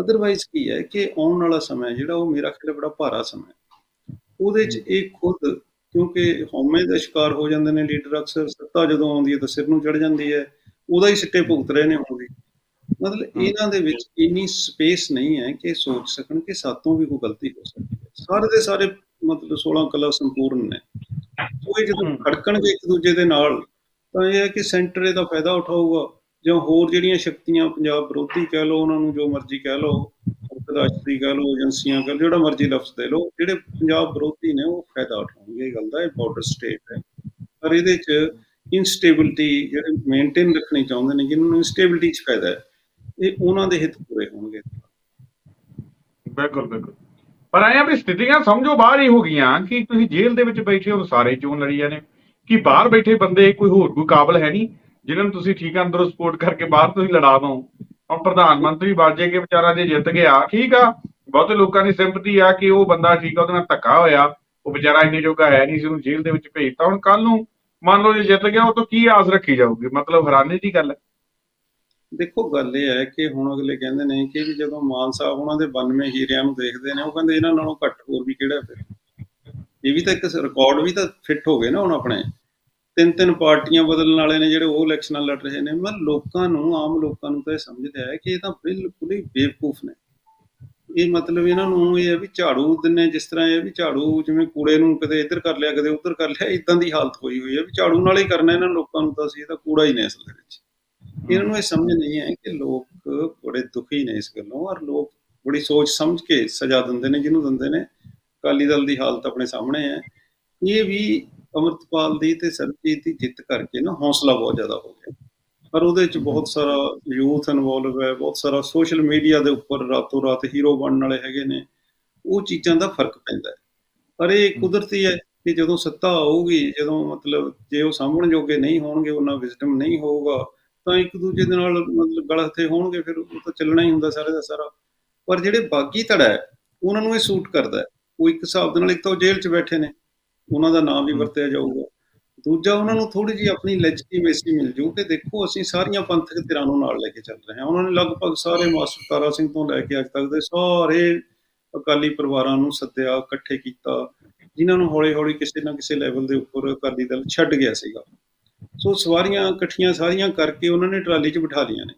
[SPEAKER 2] ਅਦਰਵਾਈਜ਼ ਕੀ ਹੈ ਕਿ ਆਉਣ ਵਾਲਾ ਸਮਾਂ ਜਿਹੜਾ ਉਹ ਮੇਰਾ ਖਿਆਲ ਬੜਾ ਭਾਰਾ ਸਮਾਂ ਹੈ। ਉਹਦੇ 'ਚ ਇਹ ਖੁਦ ਕਿਉਂਕਿ ਹਉਮੈ ਦਾ ਸ਼ਿਕਾਰ ਹੋ ਜਾਂਦੇ ਨੇ ਲੀਡਰ ਅਕਸਰ ਸੱਤਾ ਜਦੋਂ ਆਉਂਦੀ ਹੈ ਤਾਂ ਸਿਰ ਨੂੰ ਚੜ ਜਾਂਦੀ ਹੈ। ਉਹਦਾ ਹੀ ਸਿੱਟੇ ਭੁਗਤ ਰਹੇ ਨੇ ਹੁਣ ਵੀ। ਮਤਲਬ ਇਹਨਾਂ ਦੇ ਵਿੱਚ ਇੰਨੀ ਸਪੇਸ ਨਹੀਂ ਹੈ ਕਿ ਸੋਚ ਸਕਣ ਕਿ ਸਾਤੋਂ ਵੀ ਕੋਈ ਗਲਤੀ ਹੋ ਸਕਦੀ ਹੈ। ਸਾਰੇ ਦੇ ਸਾਰੇ ਮਤਲਬ 16 ਕਲਾ ਸੰਪੂਰਨ ਨੇ। ਉਹ ਇਹ ਜਦੋਂ ਖੜਕਣਗੇ ਇੱਕ ਦੂਜੇ ਦੇ ਨਾਲ ਤਾਂ ਇਹ ਹੈ ਕਿ ਸੈਂਟਰ ਇਹਦਾ ਫਾਇਦਾ ਉਠਾਊਗਾ ਜਾਂ ਹੋਰ ਜਿਹੜੀਆਂ ਸ਼ਕਤੀਆਂ ਪੰਜਾਬ ਵਿਰੋਧੀ ਕਹਿ ਲਓ ਉਹਨਾਂ ਨੂੰ ਜੋ ਮਰਜ਼ੀ ਕਹਿ ਲਓ ਰਾਸ਼ਟਰੀ ਕਹਿ ਲਓ ਏਜੰਸੀਆਂ ਕਹਿ ਲਓ ਜਿਹੜਾ ਮਰਜ਼ੀ ਲਫ਼ਜ਼ ਦੇ ਲਓ ਜਿਹੜੇ ਪੰਜਾਬ ਵਿਰੋਧੀ ਨੇ ਉਹ ਫਾਇਦਾ ਉਠਾਉਣਗੇ ਇਹ ਗੱਲ ਦਾ ਇਹ ਬਾਰਡਰ ਸਟੇਟ ਹੈ। ਪਰ ਇਹਦੇ 'ਚ ਇਨਸਟੇਬਿਲਿਟੀ ਜਿਹੜੇ ਮੇਨਟੇਨ ਰੱਖਣੀ ਚਾਹੁੰਦੇ ਨੇ ਜਿਨ੍ਹਾਂ ਨੂੰ ਇਨਸਟੇਬਿਲਿਟੀ 'ਚ ਫਾਇਦਾ ਹੈ ਇਹ ਉਹਨਾਂ ਦੇ ਹਿੱਤ ਪੂਰੇ ਹੋਣਗੇ।
[SPEAKER 1] ਬਿਲਕੁਲ ਬਿਲਕੁਲ। ਪਰ ਆਇਆ ਵੀ ਸਥਿਤੀਆਂ ਸਮਝੋ ਬਾਹਰ ਹੀ ਹੋ ਗਈਆਂ ਕਿ ਤੁਸੀਂ ਜੇਲ੍ਹ ਦੇ ਵਿੱਚ ਬੈਠੇ ਹੋ, ਸਾਰੇ ਚੋਣ ਲੜੀਆਂ ਨੇ ਕਿ ਬਾਹਰ ਬੈਠੇ ਬੰਦੇ ਕੋਈ ਹੋਰ ਕੋਈ ਕਾਬਲ ਹੈ ਨਹੀਂ, ਜਿਨ੍ਹਾਂ ਨੂੰ ਤੁਸੀਂ ਠੀਕ ਅੰਦਰੋਂ ਸਪੋਰਟ ਕਰਕੇ ਬਾਹਰ ਤੁਸੀਂ ਲੜਾ ਦੋ। ਹੁਣ ਪ੍ਰਧਾਨ ਮੰਤਰੀ ਬਣ ਜੇ ਕਿ ਵਿਚਾਰਾ ਜੇ ਜਿੱਤ ਗਿਆ, ਠੀਕ ਆ, ਬਹੁਤੇ ਲੋਕਾਂ ਦੀ ਸਿੰਪਥੀ ਆ ਕਿ ਉਹ ਬੰਦਾ ਠੀਕ ਆ, ਉਹਦੇ ਨਾਲ ਧੱਕਾ ਹੋਇਆ, ਉਹ ਵਿਚਾਰਾ ਇੰਨੇ ਜੋਗਾ ਹੈ ਨਹੀਂ ਸੀ, ਉਹਨੂੰ ਜੇਲ੍ਹ ਦੇ ਵਿੱਚ ਭੇਜਤਾ। ਹੁਣ ਕੱਲ ਨੂੰ ਮੰਨ ਲਓ ਜੇ ਜਿੱਤ ਗਿਆ, ਉਹ ਤੋਂ ਕੀ ਆਸ ਰੱਖੀ ਜਾਊਗੀ? ਮਤਲਬ ਹੈਰਾਨੀ ਦੀ ਗੱਲ ਹੈ।
[SPEAKER 2] ਦੇਖੋ ਗੱਲ ਇਹ ਹੈ ਕਿ ਹੁਣ ਅਗਲੇ ਕਹਿੰਦੇ ਨੇ ਕਿ ਵੀ ਜਦੋਂ ਮਾਨ ਸਾਹਿਬ ਉਹਨਾਂ ਦੇ 92 ਹੀਰਿਆਂ ਨੂੰ ਦੇਖਦੇ ਨੇ, ਉਹ ਕਹਿੰਦੇ ਇਹਨਾਂ ਨਾਲੋਂ ਘੱਟ ਹੋਰ ਵੀ ਕਿਹੜਾ ਫਿਰ? ਇਹ ਵੀ ਤਾਂ ਇੱਕ ਰਿਕਾਰਡ ਵੀ ਤਾਂ ਫਿੱਟ ਹੋ ਗਏ ਨਾ ਹੁਣ ਆਪਣੇ। ਤਿੰਨ ਤਿੰਨ ਪਾਰਟੀਆਂ ਬਦਲਣ ਵਾਲੇ ਨੇ ਜਿਹੜੇ ਉਹ ਇਲੈਕਸ਼ਨਾਂ ਲੜ ਰਹੇ ਨੇ। ਮੈਂ ਲੋਕਾਂ ਨੂੰ, ਆਮ ਲੋਕਾਂ ਨੂੰ ਤਾਂ ਇਹ ਸਮਝਦਾ ਹੈ ਕਿ ਇਹ ਤਾਂ ਬਿਲਕੁਲ ਹੀ ਬੇਵਕੂਫ ਨੇ। ਇਹ ਮਤਲਬ ਇਹਨਾਂ ਨੂੰ ਇਹ ਹੈ ਵੀ ਝਾੜੂ ਦਿੰਨੇ ਜਿਸ ਤਰ੍ਹਾਂ ਇਹ ਵੀ ਝਾੜੂ ਜਿਵੇਂ ਕੂੜੇ ਨੂੰ ਕਦੇ ਇੱਧਰ ਕਰ ਲਿਆ, ਕਦੇ ਉੱਧਰ ਕਰ ਲਿਆ ਇਦਾਂ ਦੀ ਹਾਲਤ ਹੋਈ ਹੋਈ ਹੈ ਵੀ ਝਾੜੂ ਨਾਲ ਹੀ ਕਰਨਾ ਇਹਨਾਂ ਲੋਕਾਂ ਨੂੰ ਤਾਂ ਅਸੀਂ ਇਹ ਤਾਂ ਕੂੜਾ ਹੀ ਨੇ ਅਸਲ ਦੇ ਵਿੱਚ। ਇਹਨਾਂ ਨੂੰ ਇਹ ਸਮਝ ਨਹੀਂ ਹੈ ਕਿ ਲੋਕ ਬੜੇ ਦੁਖੀ ਨੇ ਇਸ ਗੱਲੋਂ ਔਰ ਲੋਕ ਬੜੀ ਸੋਚ ਸਮਝ ਕੇ ਸਜ਼ਾ ਦਿੰਦੇ ਨੇ, ਜਿਹਨੂੰ ਦਿੰਦੇ ਨੇ, ਅਕਾਲੀ ਦਲ ਦੀ ਹਾਲਤ ਆਪਣੇ ਸਾਹਮਣੇ ਹੈ। ਇਹ ਵੀ ਅਮਰਤਪਾਲ ਦੀ ਤੇ ਸਰਜੀਤ ਦੀ ਜਿੱਤ ਕਰਕੇ ਨਾ ਹੌਸਲਾ ਬਹੁਤ ਜ਼ਿਆਦਾ ਹੋ ਗਿਆ। ਪਰ ਉਹਦੇ ਵਿੱਚ ਬਹੁਤ ਸਾਰਾ ਯੂਥ ਇਨਵੋਲਵ ਹੈ, ਬਹੁਤ ਸਾਰਾ ਸੋਸ਼ਲ ਮੀਡੀਆ ਦੇ ਉੱਪਰ ਰਾਤੋਂ ਰਾਤ ਹੀਰੋ ਬਣਨ ਵਾਲੇ ਹੈਗੇ ਨੇ, ਉਹ ਚੀਜ਼ਾਂ ਦਾ ਫ਼ਰਕ ਪੈਂਦਾ ਹੈ। ਪਰ ਇਹ ਕੁਦਰਤੀ ਹੈ ਕਿ ਜਦੋਂ ਸੱਤਾ ਆਊਗੀ, ਜਦੋਂ ਮਤਲਬ ਜੇ ਉਹ ਸਾਹਮਣ ਜੋਗੇ ਨਹੀਂ ਹੋਣਗੇ, ਉਹਨਾਂ ਵਿਜ਼ਡਮ ਨਹੀਂ ਹੋਊਗਾ ਤਾਂ ਇੱਕ ਦੂਜੇ ਦੇ ਨਾਲ ਮਤਲਬ ਗਲ ਹੱਥੇ ਹੋਣਗੇ ਫਿਰ ਉਹ ਤਾਂ ਚੱਲਣਾ ਹੀ ਹੁੰਦਾ ਸਾਰੇ ਦਾ ਸਾਰਾ। ਪਰ ਜਿਹੜੇ ਬਾਗੀ ਧੜਾ ਹੈ ਉਹਨਾਂ ਨੂੰ ਇਹ ਸੂਟ ਕਰਦਾ ਹੈ। ਉਹ ਇੱਕ ਹਿਸਾਬ ਦੇ ਨਾਲ ਇੱਕ ਤਾਂ ਉਹ ਜੇਲ੍ਹ 'ਚ ਬੈਠੇ ਨੇ। ਉਹਨਾਂ ਦਾ ਨਾਮ ਵੀ ਵਰਤਿਆ ਜਾਊਗਾ। ਦੂਜਾ ਉਹਨਾਂ ਨੂੰ ਥੋੜੀ ਜਿਹੀ ਆਪਣੀ ਲੈਜੀਟੀਮੇਸੀ ਮਿਲ ਜੂ ਕਿ ਦੇਖੋ ਅਸੀਂ ਸਾਰੀਆਂ ਪੰਥਕ ਧਿਰਾਂ ਨੂੰ ਨਾਲ ਲੈ ਕੇ ਚੱਲ ਰਹੇ ਹਾਂ। ਉਹਨਾਂ ਨੇ ਲਗਭਗ ਸਾਰੇ ਮਾਸਟਰ ਤਾਰਾ ਸਿੰਘ ਤੋਂ ਲੈ ਕੇ ਅੱਜ ਤੱਕ ਦੇ ਸਾਰੇ ਅਕਾਲੀ ਪਰਿਵਾਰਾਂ ਨੂੰ ਸੱਦਿਆ ਇਕੱਠੇ ਕੀਤਾ। ਜਿਨ੍ਹਾਂ ਨੂੰ ਹੌਲੀ-ਹੌਲੀ ਕਿਸੇ ਨਾ ਕਿਸੇ ਲੈਵਲ ਦੇ ਉੱਪਰ ਅਕਾਲੀ ਦਲ ਛੱਡ ਗਿਆ ਸੀਗਾ। ਸੋ ਸਵਾਰੀਆਂ ਇਕੱਠੀਆਂ ਸਾਰੀਆਂ ਕਰਕੇ ਉਹਨਾਂ ਨੇ ਟਰਾਲੀ 'ਚ ਬਿਠਾ ਲਈਆਂ ਨੇ।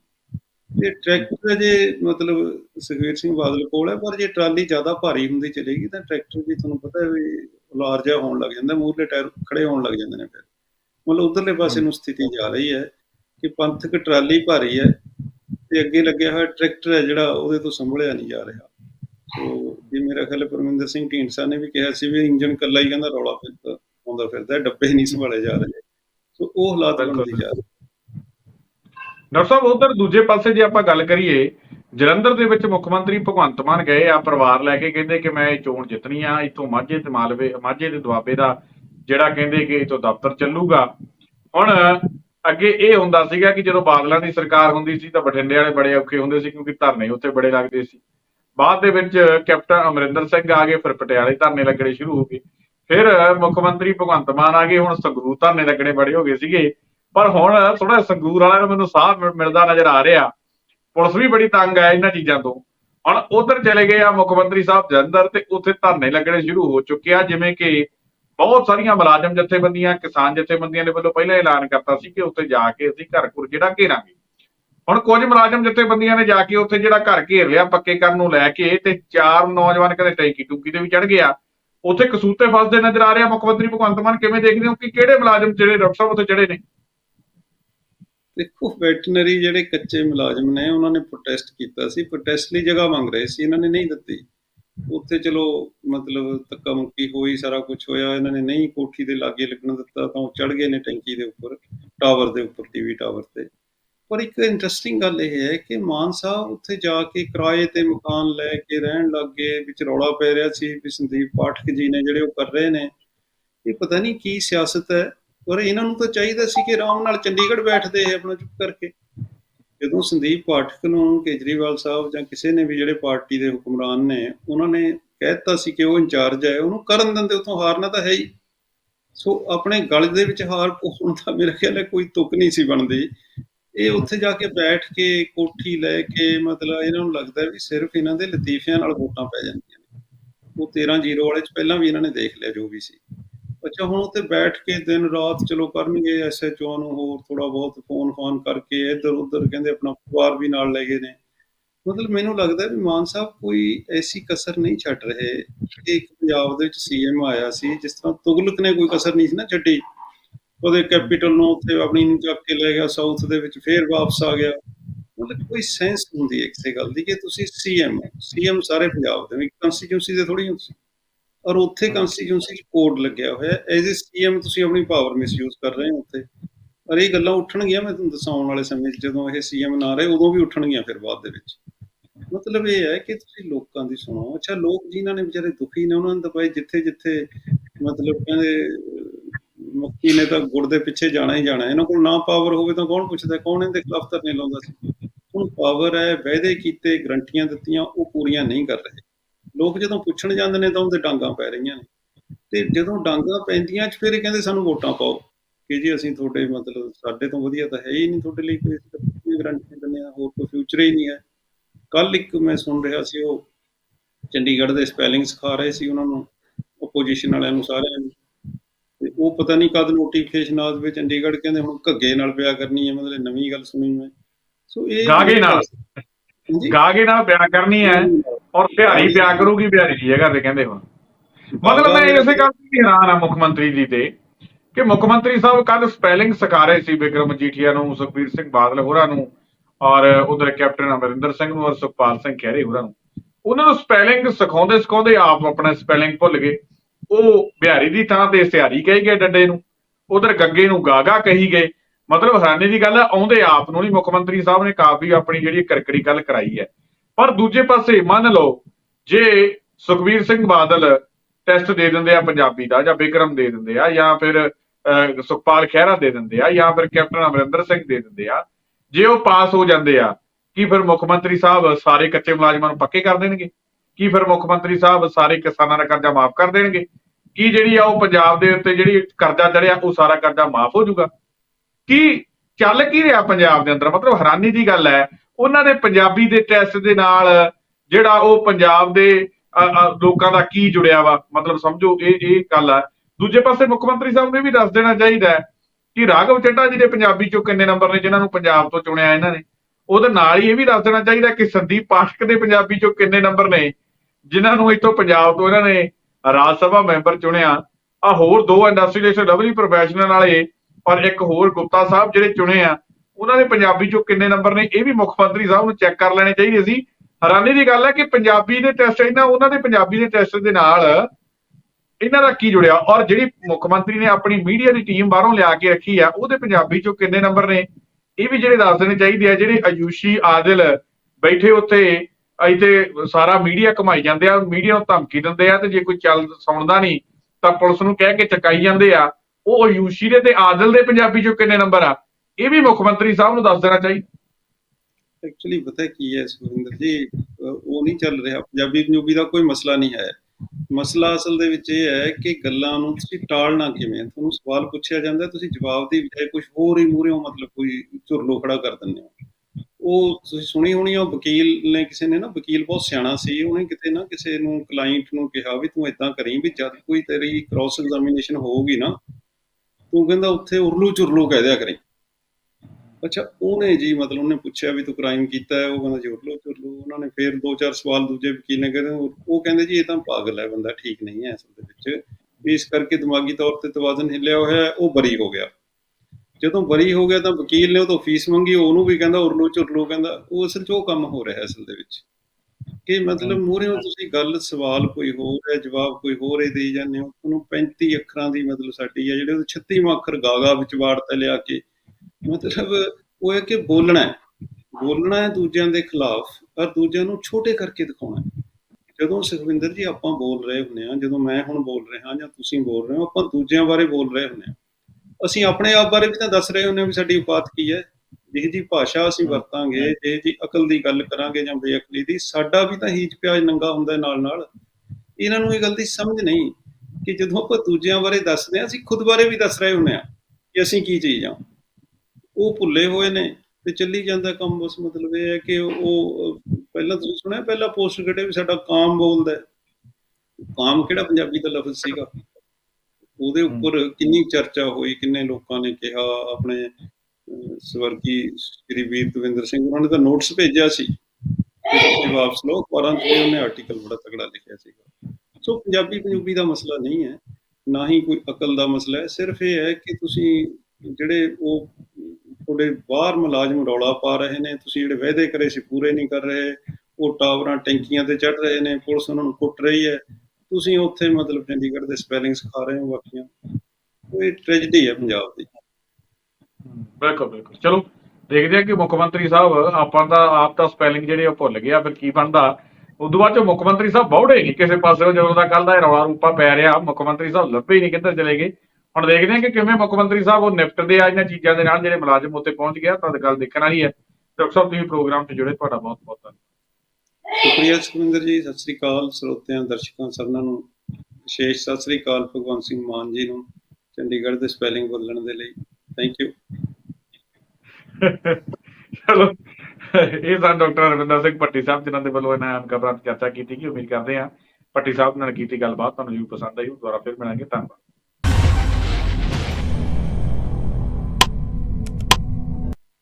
[SPEAKER 2] ਤੇ ਟਰੈਕਟਰ ਜੇ ਮਤਲਬ ਸੁਖਵੀਰ ਸਿੰਘ ਬਾਦਲ ਕੋਲ ਹੈ, ਪਰ ਜੇ ਟਰਾਲੀ ਜ਼ਿਆਦਾ ਭਾਰੀ ਹੁੰਦੀ ਚਲੇਗੀ ਤਾਂ ਟਰੈਕਟਰ ਵੀ ਤੁਹਾਨੂੰ ਪਤਾ ਹੈ ਵੀ ਲਾਰਜਾ ਹੋਣ ਲੱਗ ਜਾਂਦਾ, ਮੂਹਰਲੇ ਟਾਇਰ ਖੜੇ ਹੋਣ ਲੱਗ ਜਾਂਦੇ ਨੇ ਫਿਰ। ਮਤਲਬ ਉਧਰਲੇ ਪਾਸੇ ਨੂੰ ਸਥਿਤੀ ਜਾ ਰਹੀ ਹੈ ਕਿ ਪੰਥਕ ਟਰਾਲੀ ਭਾਰੀ ਹੈ ਤੇ ਅੱਗੇ ਲੱਗਿਆ ਹੋਇਆ ਟਰੈਕਟਰ ਹੈ ਜਿਹੜਾ ਉਹਦੇ ਤੋਂ ਸੰਭਲਿਆ ਨਹੀਂ ਜਾ ਰਿਹਾ। ਸੋ ਜੇ ਮੇਰਾ ਖਿਆਲ ਪਰਮਿੰਦਰ ਸਿੰਘ ਢੀਂਡਸਾ ਨੇ ਵੀ ਕਿਹਾ ਸੀ ਵੀ ਇੰਜਨ ਕੱਲਾ ਹੀ ਕਹਿੰਦਾ ਰੌਲਾ ਫਿਰਦਾ, ਆਉਂਦਾ ਫਿਰਦਾ, ਡੱਬੇ ਨਹੀਂ ਸੰਭਾਲੇ ਜਾ ਰਹੇ। ਸੋ ਉਹ ਹਾਲਾਤ ਬਣਦੇ ਜਾ ਰਹੇ
[SPEAKER 1] ਡਾਕਟਰ ਸਾਹਿਬ ਉਧਰ ਦੂਜੇ ਪਾਸੇ ਜੇ ਆਪਾਂ ਗੱਲ ਕਰੀਏ ਜਲੰਧਰ ਦੇ ਵਿੱਚ ਮੁੱਖ ਮੰਤਰੀ ਭਗਵੰਤ ਮਾਨ ਗਏ ਆ ਪਰਿਵਾਰ ਲੈ ਕੇ ਕਹਿੰਦੇ ਕਿ ਮੈਂ ਇਹ ਚੋਣ ਜਿੱਤਣੀ ਆ ਇਥੋਂ ਮਾਝੇ ਤੇ ਮਾਲਵੇ ਮਾਝੇ ਤੇ ਦੁਆਬੇ ਦਾ ਜਿਹੜਾ ਕਹਿੰਦੇ ਕਿ ਇਥੋਂ ਦਫ਼ਤਰ ਚੱਲੂਗਾ। ਹੁਣ ਅੱਗੇ ਇਹ ਹੁੰਦਾ ਸੀਗਾ ਕਿ ਜਦੋਂ ਬਾਦਲਾਂ ਦੀ ਸਰਕਾਰ ਹੁੰਦੀ ਸੀ ਤਾਂ ਬਠਿੰਡੇ ਵਾਲੇ ਬੜੇ ਔਖੇ ਹੁੰਦੇ ਸੀ ਕਿਉਂਕਿ ਧਰਨੇ ਉੱਥੇ ਬੜੇ ਲੱਗਦੇ ਸੀ। ਬਾਅਦ ਦੇ ਵਿੱਚ ਕੈਪਟਨ ਅਮਰਿੰਦਰ ਸਿੰਘ ਆ ਗਏ ਫਿਰ ਪਟਿਆਲੇ ਧਰਨੇ ਲੱਗਣੇ ਸ਼ੁਰੂ ਹੋ ਗਏ। ਫਿਰ ਮੁੱਖ ਮੰਤਰੀ ਭਗਵੰਤ ਮਾਨ ਆ ਗਏ, ਹੁਣ ਸੰਗਰੂਰ ਧਰਨੇ ਲੱਗਣੇ ਬੜੇ ਹੋ ਗਏ ਸੀਗੇ। ਪਰ ਹੁਣ ਥੋੜਾ ਸੰਗਰੂਰ ਵਾਲਿਆਂ ਨੂੰ ਮੈਨੂੰ ਸਾਹ ਮਿਲਦਾ ਨਜ਼ਰ ਆ ਰਿਹਾ। ਪੁਲਿਸ ਵੀ ਬੜੀ ਤੰਗ ਹੈ ਇਹਨਾਂ ਚੀਜ਼ਾਂ ਤੋਂ। ਹੁਣ ਉਧਰ ਚਲੇ ਗਏ ਆ ਮੁੱਖ ਮੰਤਰੀ ਸਾਹਿਬ ਜਲੰਧਰ ਤੇ ਉੱਥੇ ਧਰਨੇ ਲੱਗਣੇ ਸ਼ੁਰੂ ਹੋ ਚੁੱਕੇ ਆ, ਜਿਵੇਂ ਕਿ ਬਹੁਤ ਸਾਰੀਆਂ ਮੁਲਾਜ਼ਮ ਜਥੇਬੰਦੀਆਂ, ਕਿਸਾਨ ਜਥੇਬੰਦੀਆਂ ਦੇ ਵੱਲੋਂ ਪਹਿਲਾਂ ਐਲਾਨ ਕਰਤਾ ਸੀ ਕਿ ਉੱਥੇ ਜਾ ਕੇ ਅਸੀਂ ਘਰ ਘੁਰ ਜਿਹੜਾ ਘੇਰਾਂਗੇ। ਹੁਣ ਕੁਝ ਮੁਲਾਜ਼ਮ ਜਥੇਬੰਦੀਆਂ ਨੇ ਜਾ ਕੇ ਉੱਥੇ ਜਿਹੜਾ ਘਰ ਘੇਰ ਲਿਆ, ਪੱਕੇ ਕਰਨ ਨੂੰ ਲੈ ਕੇ, ਤੇ ਚਾਰ ਨੌਜਵਾਨ ਕਦੇ ਟੈਂਕੀ ਟੂਕੀ ਤੇ ਵੀ ਚੜ ਗਿਆ। ਉੱਥੇ ਕਸੂਤੇ ਫਸਦੇ ਨਜ਼ਰ ਆ ਰਿਹਾ ਮੁੱਖ ਮੰਤਰੀ ਭਗਵੰਤ ਮਾਨ, ਕਿਵੇਂ ਦੇਖਦੇ ਹੋ ਕਿ ਕਿਹੜੇ ਮੁਲਾਜ਼ਮ ਜਿਹੜੇ ਡਾਕਟਰ ਸਾਹਿਬ ਉੱਥੇ ਚੜੇ ਨੇ?
[SPEAKER 2] ਦੇਖੋ, ਵੈਟਰਨਰੀ ਜਿਹੜੇ ਕੱਚੇ ਮੁਲਾਜ਼ਮ ਨੇ, ਉਹਨਾਂ ਨੇ ਪ੍ਰੋਟੈਸਟ ਕੀਤਾ ਸੀ ਪ੍ਰੋਟੈਸਟ ਲਈ ਜਗ੍ਹਾ ਮੰਗ ਰਹੇ ਸੀ, ਇਹਨਾਂ ਨੇ ਨਹੀਂ ਦਿੱਤੀ। ਉੱਥੇ ਚਲੋ, ਮਤਲਬ ਧੱਕਾ ਮੁੱਕੀ ਹੋਈ, ਸਾਰਾ ਕੁਝ ਹੋਇਆ, ਇਹਨਾਂ ਨੇ ਨਹੀਂ ਕੋਠੀ ਦੇ ਲਾਗੇ ਲੱਗਣ ਦਿੱਤਾ, ਤਾਂ ਉਹ ਚੜ ਗਏ ਨੇ ਟੈਂਕੀ ਦੇ ਉੱਪਰ, ਟਾਵਰ ਦੇ ਉੱਪਰ ਟੀਵੀ ਟਾਵਰ ਤੇ। ਪਰ ਇੱਕ ਇੰਟਰਸਟਿੰਗ ਗੱਲ ਇਹ ਹੈ ਕਿ ਮਾਨ ਸਾਹਿਬ ਉੱਥੇ ਜਾ ਕੇ ਕਿਰਾਏ ਤੇ ਮਕਾਨ ਲੈ ਕੇ ਰਹਿਣ ਲੱਗ ਗਏ, ਵਿੱਚ ਰੌਲਾ ਪੈ ਰਿਹਾ ਸੀ ਵੀ ਸੰਦੀਪ ਪਾਠਕ ਜੀ ਨੇ ਜਿਹੜੇ ਉਹ ਕਰ ਰਹੇ ਨੇ। ਇਹ ਪਤਾ ਨਹੀਂ ਕੀ ਸਿਆਸਤ ਹੈ, ਪਰ ਇਹਨਾਂ ਨੂੰ ਤਾਂ ਚਾਹੀਦਾ ਸੀ ਕਿ ਆਰਾਮ ਨਾਲ ਚੰਡੀਗੜ੍ਹ ਬੈਠਦੇ ਇਹ ਆਪਣਾ ਚੁੱਪ ਕਰਕੇ। ਜਦੋਂ ਸੰਦੀਪ ਪਾਠਕ ਨੂੰ ਕੇਜਰੀਵਾਲ ਸਾਹਿਬ ਜਾਂ ਕਿਸੇ ਨੇ ਵੀ ਜਿਹੜੇ ਪਾਰਟੀ ਦੇ ਹੁਕਮਰਾਨ ਨੇ, ਉਹਨਾਂ ਨੇ ਕਹਿਤਾ ਸੀ ਕਿ ਉਹ ਇੰਚਾਰਜ ਹੈ, ਉਹਨੂੰ ਕਰਨ ਦਿੰਦੇ ਉਥੋਂ ਹਾਰਨਾ ਤਾਂ ਹੈ ਹੀ। ਸੋ ਆਪਣੇ ਗਲ ਦੇ ਵਿੱਚ ਹਾਰ ਪਾਉਣ ਦਾ ਮੇਰੇ ਖਿਆਲ ਹੈ ਕੋਈ ਤੁਕ ਨਹੀਂ ਸੀ ਬਣਦੀ। ਇਹ ਉੱਥੇ ਜਾ ਕੇ ਬੈਠ ਕੇ ਕੋਠੀ ਲੈ ਕੇ ਮਤਲਬ ਇਹਨਾਂ ਨੂੰ ਲੱਗਦਾ ਵੀ ਸਿਰਫ ਇਹਨਾਂ ਦੇ ਲਤੀਫਿਆਂ ਨਾਲ ਵੋਟਾਂ ਪੈ ਜਾਂਦੀਆਂ ਨੇ। ਉਹ 13 ਜ਼ੀਰੋ ਵਾਲੇ ਚ ਪਹਿਲਾਂ ਵੀ ਇਹਨਾਂ ਨੇ ਦੇਖ ਲਿਆ ਜੋ ਵੀ ਸੀ। ਅੱਛਾ, ਹੁਣ ਉੱਥੇ ਬੈਠ ਕੇ ਦਿਨ ਰਾਤ ਚਲੋ ਕਰਨਗੇ ਐਸਐਚਓ ਨੂੰ ਹੋਰ ਥੋੜਾ ਬਹੁਤ ਫੋਨ ਫੋਨ ਕਰਕੇ ਇੱਧਰ ਉੱਧਰ ਕਹਿੰਦੇ ਆਪਣਾ ਪਰਿਵਾਰ ਵੀ ਨਾਲ ਲੈ ਗਏ ਨੇ। ਮਤਲਬ ਮੈਨੂੰ ਲੱਗਦਾ ਵੀ ਮਾਨ ਸਾਹਿਬ ਕੋਈ ਐਸੀ ਕਸਰ ਨਹੀਂ ਛੱਡ ਰਹੇ। ਕਿ ਇੱਕ ਪੰਜਾਬ ਦੇ ਵਿੱਚ ਸੀਐਮ ਆਇਆ ਸੀ, ਜਿਸ ਤਰ੍ਹਾਂ ਤੁਗਲਕ ਨੇ ਕੋਈ ਕਸਰ ਨਹੀਂ ਸੀ ਨਾ ਛੱਡੀ। ਉਹਦੇ ਕੈਪੀਟਲ ਨੂੰ ਉੱਥੇ ਆਪਣੀ ਨੂੰ ਚੱਕ ਕੇ ਲੈ ਗਿਆ ਸਾਊਥ ਦੇ ਵਿੱਚ ਫੇਰ ਵਾਪਸ ਆ ਗਿਆ। ਮਤਲਬ ਕੋਈ ਸੈਂਸ ਹੁੰਦੀ ਹੈ ਕਿਸੇ ਗੱਲ ਦੀ ਕਿ ਤੁਸੀਂ ਸੀਐਮ ਸੀਐਮ ਸਾਰੇ ਪੰਜਾਬ ਦੇ ਇੱਕ ਕੰਸਟੀਚੂਐਂਸੀ ਦੇ ਥੋੜੀ ਹੋ ਔਰ ਉੱਥੇ ਕੰਸਟੀਚੂਐਂਸੀ ਕੋਡ ਲੱਗਿਆ ਹੋਇਆ ਐਜ਼ ਅ ਸੀਐਮ ਤੁਸੀਂ ਆਪਣੀ ਪਾਵਰ ਮਿਸਯੂਜ਼ ਕਰ ਰਹੇ ਹੋ ਉੱਥੇ। ਔਰ ਇਹ ਗੱਲਾਂ ਉੱਠਣਗੀਆਂ ਮੈਂ ਤੁਹਾਨੂੰ ਦੱਸਾਂ ਵਾਲੇ ਸਮੇਂ 'ਚ, ਜਦੋਂ ਇਹ ਸੀਐਮ ਨਾ ਰਹੇ, ਉਦੋਂ ਵੀ ਉੱਠਣਗੀਆਂ ਫਿਰ ਬਾਅਦ ਦੇ ਵਿੱਚ। ਮਤਲਬ ਇਹ ਹੈ ਕਿ ਤੁਸੀਂ ਲੋਕਾਂ ਦੀ ਸੁਣੋ। ਅੱਛਾ, ਲੋਕ ਜਿਨ੍ਹਾਂ ਨੇ ਵਿਚਾਰੇ ਦੁਖੀ ਨੇ, ਉਹਨਾਂ ਨੂੰ ਤਾਂ ਭਾਈ ਜਿੱਥੇ ਜਿੱਥੇ ਮਤਲਬ ਕਹਿੰਦੇ ਮੁੱਕੀ ਨੇ ਤਾਂ ਗੁੜ ਦੇ ਪਿੱਛੇ ਜਾਣਾ ਹੀ ਜਾਣਾ ਇਹਨਾਂ ਕੋਲ ਨਾ ਪਾਵਰ ਹੋਵੇ ਤਾਂ ਕੌਣ ਪੁੱਛਦਾ, ਕੌਣ ਇਹਦੇ ਖਿਲਾਫ ਧਰਨੇ ਲਾਉਂਦਾ ਸੀ? ਹੁਣ ਪਾਵਰ ਹੈ, ਵਾਅਦੇ ਕੀਤੇ ਗਰੰਟੀਆਂ ਦਿੱਤੀਆਂ, ਉਹ ਪੂਰੀਆਂ ਨਹੀਂ ਕਰ ਰਹੇ। ਲੋਕ ਜਦੋਂ ਪੁੱਛਣ ਜਾਂਦੇ ਨੇ ਤਾਂ ਉਹਦੇ ਡਾਂਗਾਂ ਪੈ ਰਹੀਆਂ ਨੇ। ਤੇ ਜਦੋਂ ਡਾਂਗਾਂ ਪੈਂਦੀਆਂ, ਚ ਫਿਰ ਇਹ ਕਹਿੰਦੇ ਸਾਨੂੰ ਵੋਟਾਂ ਪਾਓ ਕਿ ਜੀ ਅਸੀਂ ਤੁਹਾਡੇ ਮਤਲਬ ਸਾਡੇ ਤੋਂ ਵਧੀਆ ਤਾਂ ਹੈ ਹੀ ਨਹੀਂ ਤੁਹਾਡੇ ਲਈ ਕੋਈ ਕੋਈ ਗਰੰਟੀ ਦਿੰਦੇ ਆ ਹੋਰ ਕੋਈ ਫਿਊਚਰ ਹੀ ਨਹੀਂ ਹੈ। ਕੱਲ ਇੱਕ ਮੈਂ ਸੁਣ ਰਿਹਾ ਸੀ, ਉਹ ਚੰਡੀਗੜ੍ਹ ਦੇ ਸਪੈਲਿੰਗ ਸਿਖਾ ਰਹੇ ਸੀ ਉਹਨਾਂ ਨੂੰ ਆਪੋਜੀਸ਼ਨ ਵਾਲਿਆਂ ਨੂੰ ਸਾਰਿਆਂ ਨੂੰ। ਤੇ ਉਹ ਪਤਾ ਨਹੀਂ ਕਦ ਨੋਟੀਫਿਕੇਸ਼ਨ ਆ ਜਾਵੇ ਚੰਡੀਗੜ੍ਹ ਕਹਿੰਦੇ ਹੁਣ ਘੱਗੇ ਨਾਲ ਪਿਆ ਕਰਨੀ ਹੈ ਮਤਲਬ ਨਵੀਂ ਗੱਲ ਸੁਣੀ ਮੈਂ ਸੋ ਇਹ
[SPEAKER 1] ਗਾਗੇ ਨਾਲ। ਗਾਗੇ ਨਾਲ ਬਿਆਨ ਕਰਨੀ ਹੈ ਔਰ ਬਿਹਾਰੀ ਪਿਆ ਕਰੂਗੀ ਬਿਹਾਰੀ ਦੀ ਜਗ੍ਹਾ ਤੇ ਕਹਿੰਦੇ ਹੁਣ। ਮਤਲਬ ਮੈਂ ਇਸੇ ਗੱਲ ਤੋਂ ਹੈਰਾਨ ਆ ਮੁੱਖ ਮੰਤਰੀ ਜੀ ਤੇ ਕਿ ਮੁੱਖ ਮੰਤਰੀ ਸਾਹਿਬ ਕੱਲ ਸਪੈਲਿੰਗ ਸਿਖਾ ਰਹੇ ਸੀ ਵਿਕਰਮ ਮਜੀਠੀਆ ਨੂੰ ਸੁਖਬੀਰ ਸਿੰਘ ਬਾਦਲ ਹੋਰਾਂ ਨੂੰ ਔਰ ਉਧਰ ਕੈਪਟਨ ਅਮਰਿੰਦਰ ਸਿੰਘ ਨੂੰ ਔਰ ਸੁਖਪਾਲ ਸਿੰਘ ਖਹਿਰੇ ਹੋਰਾਂ ਨੂੰ। ਉਹਨਾਂ ਨੂੰ ਸਪੈਲਿੰਗ ਸਿਖਾਉਂਦੇ ਸਿਖਾਉਂਦੇ ਆਪ ਆਪਣਾ ਸਪੈਲਿੰਗ ਭੁੱਲ ਗਏ। ਉਹ ਬਿਹਾਰੀ ਦੀ ਥਾਂ ਤੇ ਸਿਹਾਰੀ ਕਹੀ ਗਏ ਡੱਡੇ ਨੂੰ ਉਧਰ ਗੱਗੇ ਨੂੰ ਗਾਗਾ ਕਹੀ ਗਏ। ਮਤਲਬ ਹੈਰਾਨੀ ਦੀ ਗੱਲ ਆਉਂਦੇ ਆਪ ਨੂੰ ਨਹੀਂ ਮੁੱਖ ਮੰਤਰੀ ਸਾਹਿਬ ਨੇ ਕਾਫੀ ਆਪਣੀ ਜਿਹੜੀ ਕਰਕੜੀ ਗੱਲ ਕਰਾਈ ਹੈ। ਪਰ ਦੂਜੇ ਪਾਸੇ ਮੰਨ ਲਓ ਜੇ ਸੁਖਬੀਰ ਸਿੰਘ ਬਾਦਲ ਟੈਸਟ ਦੇ ਦਿੰਦੇ ਆ ਪੰਜਾਬੀ ਦਾ ਜਾਂ ਬਿਕਰਮ ਦੇ ਦਿੰਦੇ ਆ ਜਾਂ ਫਿਰ ਅਹ, ਸੁਖਪਾਲ ਖਹਿਰਾ ਦੇ ਦਿੰਦੇ ਆ ਜਾਂ ਫਿਰ ਕੈਪਟਨ ਅਮਰਿੰਦਰ ਸਿੰਘ ਦੇ ਦਿੰਦੇ ਆ ਜੇ ਉਹ ਪਾਸ ਹੋ ਜਾਂਦੇ ਆ ਕੀ ਫਿਰ ਮੁੱਖ ਮੰਤਰੀ ਸਾਹਿਬ ਸਾਰੇ ਕੱਚੇ ਮੁਲਾਜ਼ਮਾਂ ਨੂੰ ਪੱਕੇ ਕਰ ਦੇਣਗੇ? ਕੀ ਫਿਰ ਮੁੱਖ ਮੰਤਰੀ ਸਾਹਿਬ ਸਾਰੇ ਕਿਸਾਨਾਂ ਦਾ ਕਰਜ਼ਾ ਮਾਫ ਕਰ ਦੇਣਗੇ? ਕੀ ਜਿਹੜੀ ਆ ਉਹ ਪੰਜਾਬ ਦੇ ਉੱਤੇ ਜਿਹੜੀ ਕਰਜ਼ਾ ਚੜਿਆ ਉਹ ਸਾਰਾ ਕਰਜ਼ਾ ਮਾਫ ਹੋ ਜਾਊਗਾ? ਕੀ ਚੱਲ ਕੀ ਰਿਹਾ ਪੰਜਾਬ ਦੇ ਅੰਦਰ? ਮਤਲਬ ਹੈਰਾਨੀ ਦੀ ਗੱਲ ਹੈ, ਉਹਨਾਂ ਨੇ ਪੰਜਾਬੀ ਦੇ ਟੈਸਟ ਦੇ ਨਾਲ ਜਿਹੜਾ ਉਹ ਪੰਜਾਬ ਦੇ ਲੋਕਾਂ ਦਾ ਕੀ ਜੁੜਿਆ ਵਾ? ਮਤਲਬ ਸਮਝੋ, ਇਹ ਇਹ ਗੱਲ ਆ। ਦੂਜੇ ਪਾਸੇ ਮੁੱਖ ਮੰਤਰੀ ਸਾਹਿਬ ਨੂੰ ਇਹ ਵੀ ਦੱਸ ਦੇਣਾ ਚਾਹੀਦਾ ਹੈ ਕਿ ਰਾਘਵ ਚੱਡਾ ਜੀ ਦੇ ਪੰਜਾਬੀ ਚੋਂ ਕਿੰਨੇ ਨੰਬਰ ਨੇ ਜਿਨ੍ਹਾਂ ਨੂੰ ਪੰਜਾਬ ਤੋਂ ਚੁਣਿਆ ਇਹਨਾਂ ਨੇ? ਉਹਦੇ ਨਾਲ ਹੀ ਇਹ ਵੀ ਦੱਸ ਦੇਣਾ ਚਾਹੀਦਾ ਕਿ ਸੰਦੀਪ ਪਾਠਕ ਦੇ ਪੰਜਾਬੀ ਚੋਂ ਕਿੰਨੇ ਨੰਬਰ ਨੇ? ਜਿਨ੍ਹਾਂ ਨੂੰ ਇੱਥੋਂ ਪੰਜਾਬ ਤੋਂ ਇਹਨਾਂ ਨੇ ਰਾਜ ਸਭਾ ਮੈਂਬਰ ਚੁਣਿਆ ਆ ਹੋਰ ਦੋ ਇੰਡਸਟਰੀਅਲਿਸਟ ਲਵਲੀ ਪ੍ਰੋਫੈਸ਼ਨਲ ਵਾਲੇ ਔਰ ਇੱਕ ਹੋਰ ਗੁਪਤਾ ਸਾਹਿਬ ਜਿਹੜੇ ਚੁਣੇ ਆ, ਉਹਨਾਂ ਦੇ ਪੰਜਾਬੀ ਚੋਂ ਕਿੰਨੇ ਨੰਬਰ ਨੇ, ਇਹ ਵੀ ਮੁੱਖ ਮੰਤਰੀ ਸਾਹਿਬ ਨੂੰ ਚੈੱਕ ਕਰ ਲੈਣੇ ਚਾਹੀਦੇ ਸੀ। ਹੈਰਾਨੀ ਦੀ ਗੱਲ ਹੈ ਕਿ ਪੰਜਾਬੀ ਦੇ ਟੈਸਟ ਇਹਨਾਂ, ਉਹਨਾਂ ਦੇ ਪੰਜਾਬੀ ਦੇ ਟੈਸਟ ਦੇ ਨਾਲ ਇਹਨਾਂ ਦਾ ਕੀ ਜੁੜਿਆ? ਔਰ ਜਿਹੜੀ ਮੁੱਖ ਮੰਤਰੀ ਨੇ ਆਪਣੀ ਮੀਡੀਆ ਦੀ ਟੀਮ ਬਾਹਰੋਂ ਲਿਆ ਕੇ ਰੱਖੀ ਆ, ਉਹਦੇ ਪੰਜਾਬੀ ਚੋਂ ਕਿੰਨੇ ਨੰਬਰ ਨੇ? ਇਹ ਵੀ ਜਿਹੜੇ ਦੱਸ ਦੇਣੇ ਚਾਹੀਦੇ ਆ, ਜਿਹੜੇ ਆਯੂਸ਼ੀ ਆਦਿਲ ਬੈਠੇ ਉੱਥੇ ਇੱਥੇ ਸਾਰਾ ਮੀਡੀਆ ਕਮਾਈ ਜਾਂਦੇ ਆ, ਮੀਡੀਆ ਨੂੰ ਧਮਕੀ ਦਿੰਦੇ ਆ ਤੇ ਜੇ ਕੋਈ ਚੱਲ ਸੁਣਦਾ ਨਹੀਂ, ਤਾਂ ਪੁਲਿਸ ਨੂੰ ਕਹਿ ਕੇ ਚਕਾਈ ਜਾਂਦੇ ਆ। ਉਹ ਆਯੂਸ਼ੀ ਦੇ ਤੇ ਆਦਿਲ ਦੇ ਪੰਜਾਬੀ ਚੋਂ ਕਿੰਨੇ ਨੰਬਰ ਆ? ਇਹ ਵੀ ਮੁੱਖ ਮੰਤਰੀ ਸਾਹਿਬ ਨੂੰ ਦੱਸ ਦੇਣਾ ਚਾਹੀਦਾ
[SPEAKER 2] ਐਕਚੁਅਲੀ ਪਤਾ ਕੀ ਹੈ ਸੁਰਿੰਦਰ ਜੀ ਉਹ ਨਹੀਂ ਚੱਲ ਰਿਹਾ। ਪੰਜਾਬੀ ਪੰਜਾਬੀ ਦਾ ਕੋਈ ਮਸਲਾ ਨਹੀਂ ਹੈ। ਮਸਲਾ ਅਸਲ ਦੇ ਵਿੱਚ ਇਹ ਹੈ ਕਿ ਗੱਲਾਂ ਨੂੰ ਤੁਸੀਂ ਟਾਲਣਾ ਕਿਵੇਂ ਤੁਹਾਨੂੰ ਸਵਾਲ ਪੁੱਛਿਆ ਜਾਂਦਾ, ਤੁਸੀਂ ਜਵਾਬ ਦੀ ਬਜਾਏ ਕੁਝ ਹੋਰ ਹੀ ਮੂਹਰੇ ਮਤਲਬ ਕੋਈ ਝੁਰਲੋ ਖੜਾ ਕਰ ਦਿੰਦੇ ਹੋ। ਉਹ ਤੁਸੀਂ ਸੁਣੀ ਹੋਣੀ ਉਹ ਵਕੀਲ ਨੇ ਕਿਸੇ ਨੇ ਨਾ, ਵਕੀਲ ਬਹੁਤ ਸਿਆਣਾ ਸੀ, ਉਹਨੇ ਕਿਤੇ ਨਾ ਕਿਸੇ ਨੂੰ ਕਲਾਇੰਟ ਨੂੰ ਕਿਹਾ ਵੀ ਤੂੰ ਇਦਾਂ ਕਰੀ ਵੀ ਜਦ ਕੋਈ ਤੇਰੀ ਕ੍ਰਾਸ ਐਗਜ਼ਾਮੀਨੇਸ਼ਨ ਹੋਊਗੀ ਨਾ, ਤੂੰ ਕਹਿੰਦਾ ਉੱਥੇ ਉਰਲੂ ਚੁਰਲੂ ਕਹਿ ਦਿਆ ਕਰੀ। ਅੱਛਾ, ਉਹਨੇ ਜੀ ਮਤਲਬ ਉਹਨੇ ਪੁੱਛਿਆ ਵੀ ਤੂੰ ਕ੍ਰਾਈਮ ਕੀਤਾ ਹੈ, ਉਹ ਕਹਿੰਦਾ ਜੀ ਉਰਲੂ ਚੁਰਲੂ, ਉਹਨਾਂ ਨੇ ਫੇਰ ਦੋ ਚਾਰ ਸਵਾਲ ਦੂਜੇ ਵਕੀਲ ਨੇ ਕਹਿੰਦੇ, ਉਹ ਕਹਿੰਦੇ ਜੀ ਇਹ ਤਾਂ ਪਾਗਲ ਹੈ, ਬੰਦਾ ਠੀਕ ਨਹੀਂ ਹੈ ਅਸਲ ਦੇ ਵਿੱਚ। ਇਸ ਕਰਕੇ ਦਿਮਾਗੀ ਤੌਰ ਤੇ ਤਵਾਜ਼ਨ ਹਿੱਲਿਆ ਹੋਇਆ ਉਹ ਬਰੀ ਹੋ ਗਿਆ। ਜਦੋਂ ਬਰੀ ਹੋ ਗਿਆ ਤਾਂ ਵਕੀਲ ਨੇ ਉਹ ਤੋਂ ਫੀਸ ਮੰਗੀ ਉਹਨੂੰ ਵੀ ਕਹਿੰਦਾ ਉਰਲੂ ਚੁਰਲੂ ਕਹਿੰਦਾ। ਉਹ ਅਸਲ 'ਚ ਉਹ ਕੰਮ ਹੋ ਰਿਹਾ ਅਸਲ ਦੇ ਵਿੱਚ। ਕਿ ਮਤਲਬ ਮੂਹਰੇ ਤੁਸੀਂ ਗੱਲ ਸਵਾਲ ਕੋਈ ਹੋਰ ਹੈ ਜਵਾਬ ਕੋਈ ਹੋਰ ਹੀ ਦੇਈ ਜਾਂਦੇ ਹੋ। ਤੁਹਾਨੂੰ 35 ਅੱਖਰਾਂ ਦੀ ਮਤਲਬ ਸਾਡੀ ਹੈ ਜਿਹੜੇ ਉਹ 36ਵਾਂ ਅੱਖਰ ਗਾਗਾ ਵਿੱਚ ਵਾੜ ਤੇ ਲਿਆ ਕੇ। ਮਤਲਬ ਉਹ ਹੈ ਕਿ ਬੋਲਣਾ ਹੈ। ਬੋਲਣਾ ਹੈ ਦੂਜਿਆਂ ਦੇ ਖਿਲਾਫ ਔਰ ਦੂਜਿਆਂ ਨੂੰ ਛੋਟੇ ਕਰਕੇ ਦਿਖਾਉਣਾ ਹੈ। ਜਦੋਂ ਸੁਖਵਿੰਦਰ ਜੀ ਆਪਾਂ ਬੋਲ ਰਹੇ ਹੁੰਦੇ ਹਾਂ ਜਦੋਂ ਮੈਂ ਹੁਣ ਬੋਲ ਰਿਹਾ ਜਾਂ ਤੁਸੀਂ ਬੋਲ ਰਹੇ ਹੋ ਆਪਾਂ ਦੂਜਿਆਂ ਬਾਰੇ ਬੋਲ ਰਹੇ ਹੁੰਦੇ ਹਾਂ। ਅਸੀਂ ਆਪਣੇ ਆਪ ਬਾਰੇ ਵੀ ਤਾਂ ਦੱਸ ਰਹੇ ਹੁੰਦੇ ਹਾਂ ਵੀ ਸਾਡੀ ਔਕਾਤ ਕੀ ਹੈ। ਜਿਹੀ ਜੀ ਭਾਸ਼ਾ ਅਸੀਂ ਵਰਤਾਂਗੇ ਜੇ ਜੀ ਅਕਲ ਦੀ ਗੱਲ ਕਰਾਂਗੇ ਜਾਂ ਬੇਅਕਲੀ ਦੀ ਸਾਡਾ ਵੀ ਤਾਂ ਹੀਜ ਪਿਆਜ ਨੰਗਾ ਹੁੰਦਾ ਨਾਲ ਨਾਲ। ਇਹਨਾਂ ਨੂੰ ਇਹ ਗੱਲ ਦੀ ਸਮਝ ਨਹੀਂ ਕਿ ਜਦੋਂ ਆਪਾਂ ਦੂਜਿਆਂ ਬਾਰੇ ਦੱਸਦੇ ਹਾਂ ਅਸੀਂ ਖੁਦ ਬਾਰੇ ਵੀ ਦੱਸ ਰਹੇ ਹੁੰਦੇ ਹਾਂ ਕਿ ਅਸੀਂ ਕੀ ਚੀਜ਼ ਆ ਉਹ ਭੁੱਲੇ ਹੋਏ ਨੇ ਤੇ ਚੱਲੀ ਜਾਂਦਾ ਕੰਮ ਬਸ ਮਤਲਬ ਇਹ ਹੈ ਕਿ ਉਹ ਪਹਿਲਾਂ ਤੁਸੀਂ ਸੁਣਿਆ ਪਹਿਲਾਂ ਪੋਸਟ ਕੱਢੇ ਵੀ ਸਾਡਾ ਕਾਮ ਬੋਲਦਾ। ਕਾਮ ਕਿਹੜਾ ਪੰਜਾਬੀ ਦਾ ਲਫ਼ਜ਼ ਸੀਗਾ? ਉਹਦੇ ਉੱਪਰ ਕਿੰਨੀ ਚਰਚਾ ਹੋਈ ਕਿੰਨੇ ਲੋਕਾਂ ਨੇ ਕਿਹਾ ਆਪਣੇ ਸਵਰਗੀ ਸ੍ਰੀ ਵੀਰ ਦਵਿੰਦਰ ਸਿੰਘ ਉਹਨਾਂ ਨੇ ਤਾਂ ਨੋਟਿਸ ਭੇਜਿਆ ਸੀ। ਤੁਸੀਂ ਵਾਪਸ ਲਓ 'ਚ ਵੀ ਉਹਨੇ ਆਰਟੀਕਲ ਬੜਾ ਤਗੜਾ ਲਿਖਿਆ ਸੀਗਾ। ਸੋ ਪੰਜਾਬੀ ਪੰਜਾਬੀ ਦਾ ਮਸਲਾ ਨਹੀਂ ਹੈ ਨਾ ਹੀ ਕੋਈ ਅਕਲ ਦਾ ਮਸਲਾ ਹੈ। ਸਿਰਫ ਇਹ ਹੈ ਕਿ ਤੁਸੀਂ ਜਿਹੜੇ ਉਹ ਤੁਹਾਡੇ ਬਾਹਰ ਮੁਲਾਜ਼ਮ ਰੌਲਾ ਪਾ ਰਹੇ ਨੇ ਤੁਸੀਂ ਜਿਹੜੇ ਵਾਅਦੇ ਕਰੇ ਸੀ ਪੂਰੇ ਨਹੀਂ ਕਰ ਰਹੇ। ਉਹ ਟਾਵਰਾਂ ਟੈਂਕੀਆਂ ਤੇ ਚੜ ਰਹੇ ਨੇ ਪੁਲਿਸ ਉਹਨਾਂ ਨੂੰ ਕੁੱਟ ਰਹੀ ਹੈ। ਤੁਸੀਂ ਉੱਥੇ ਮਤਲਬ ਚੰਡੀਗੜ੍ਹ ਦੇ ਸਪੈਲਿੰਗ ਸਿਖਾ ਰਹੇ ਹੋ ਬਾਕੀਆਂ? ਉਹ ਇਹ ਹੈ ਪੰਜਾਬ ਦੀ?
[SPEAKER 1] ਬਿਲਕੁਲ ਬਿਲਕੁਲ। ਚਲੋ, ਦੇਖਦੇ ਹਾਂ ਕਿ ਮੁੱਖ ਮੰਤਰੀ ਸਾਹਿਬ, ਆਪਾਂ ਦਾ ਆਪ ਦਾ ਸਪੈਲਿੰਗ ਜਿਹੜੇ ਉਹ ਭੁੱਲ ਗਿਆ ਫਿਰ ਕੀ ਬਣਦਾ? ਉਦੋਂ ਬਾਅਦ ਚ ਮੁੱਖ ਮੰਤਰੀ ਸਾਹਿਬ ਬੌੜੇ ਨਹੀਂ ਕਿਸੇ ਪਾਸੇ, ਜਦੋਂ ਦਾ ਕੱਲ ਦਾ ਰੌਲਾ ਰੂਪਾ ਪੈ ਰਿਹਾ, ਮੁੱਖ ਮੰਤਰੀ ਸਾਹਿਬ ਲੱਭੇ ਹੀ ਨਹੀਂ ਕਿੱਧਰ ਚਲੇ ਗਏ। ਹੁਣ ਦੇਖਦੇ ਹਾਂ ਕਿ ਕਿਵੇਂ ਮੁੱਖ ਮੰਤਰੀ ਸਾਹਿਬ ਉਹ ਨਿਪਟਦੇ ਆ, ਇਹਨਾਂ ਚੀਜ਼ਾਂ ਦੇ ਨਾਲ ਜਿਹੜੇ ਮੁਲਾਜ਼ਮ ਉੱਤੇ ਪਹੁੰਚ ਗਿਆ ਤਾਂ ਗੱਲ ਦੇਖਣ ਵਾਲੀ ਹੈ। ਡਾਕਟਰ ਸਾਹਿਬ, ਤੁਸੀਂ ਪ੍ਰੋਗਰਾਮ 'ਚ ਜੁੜੇ, ਤੁਹਾਡਾ ਬਹੁਤ ਬਹੁਤ ਧੰਨਵਾਦ।
[SPEAKER 2] ਸ਼ੁਕਰੀਆ ਸੁਖਵਿੰਦਰ ਜੀ, ਸਤਿ ਸ੍ਰੀ ਅਕਾਲ ਸਰੋਤਿਆਂ, ਦਰਸ਼ਕਾਂ, ਸਭਨਾਂ ਨੂੰ। ਵਿਸ਼ੇਸ਼ ਸਤਿ ਸ੍ਰੀ ਅਕਾਲ, ਭਗਵੰਤ ਸਿੰਘ ਮਾਨ ਜੀ ਨੂੰ, ਚੰਡੀਗੜ੍ਹ ਦੇ ਸਪੈਲਿੰਗ ਬੋਲਣ ਦੇ ਲਈ। ਥੈਂਕ ਯੂ
[SPEAKER 1] ਚਲੋ, ਇਹ ਸਨ ਡਾਕਟਰ ਰਵਿੰਦਰ ਸਿੰਘ ਭੱਟੀ ਸਾਹਿਬ ਜਿਨ੍ਹਾਂ ਦੇ ਵੱਲੋਂ ਇਹਨਾਂ ਖਬਰਾਂ ਚਰਚਾ ਕੀਤੀ ਗਈ, ਉਮੀਦ ਕਰਦੇ ਹਾਂ ਭੱਟੀ ਸਾਹਿਬ ਨਾਲ ਕੀਤੀ ਗੱਲਬਾਤ ਤੁਹਾਨੂੰ ਵੀ ਪਸੰਦ ਆਈ ਦੁਬਾਰਾ ਫਿਰ ਮਿਲਾਂਗੇ, ਧੰਨਵਾਦ।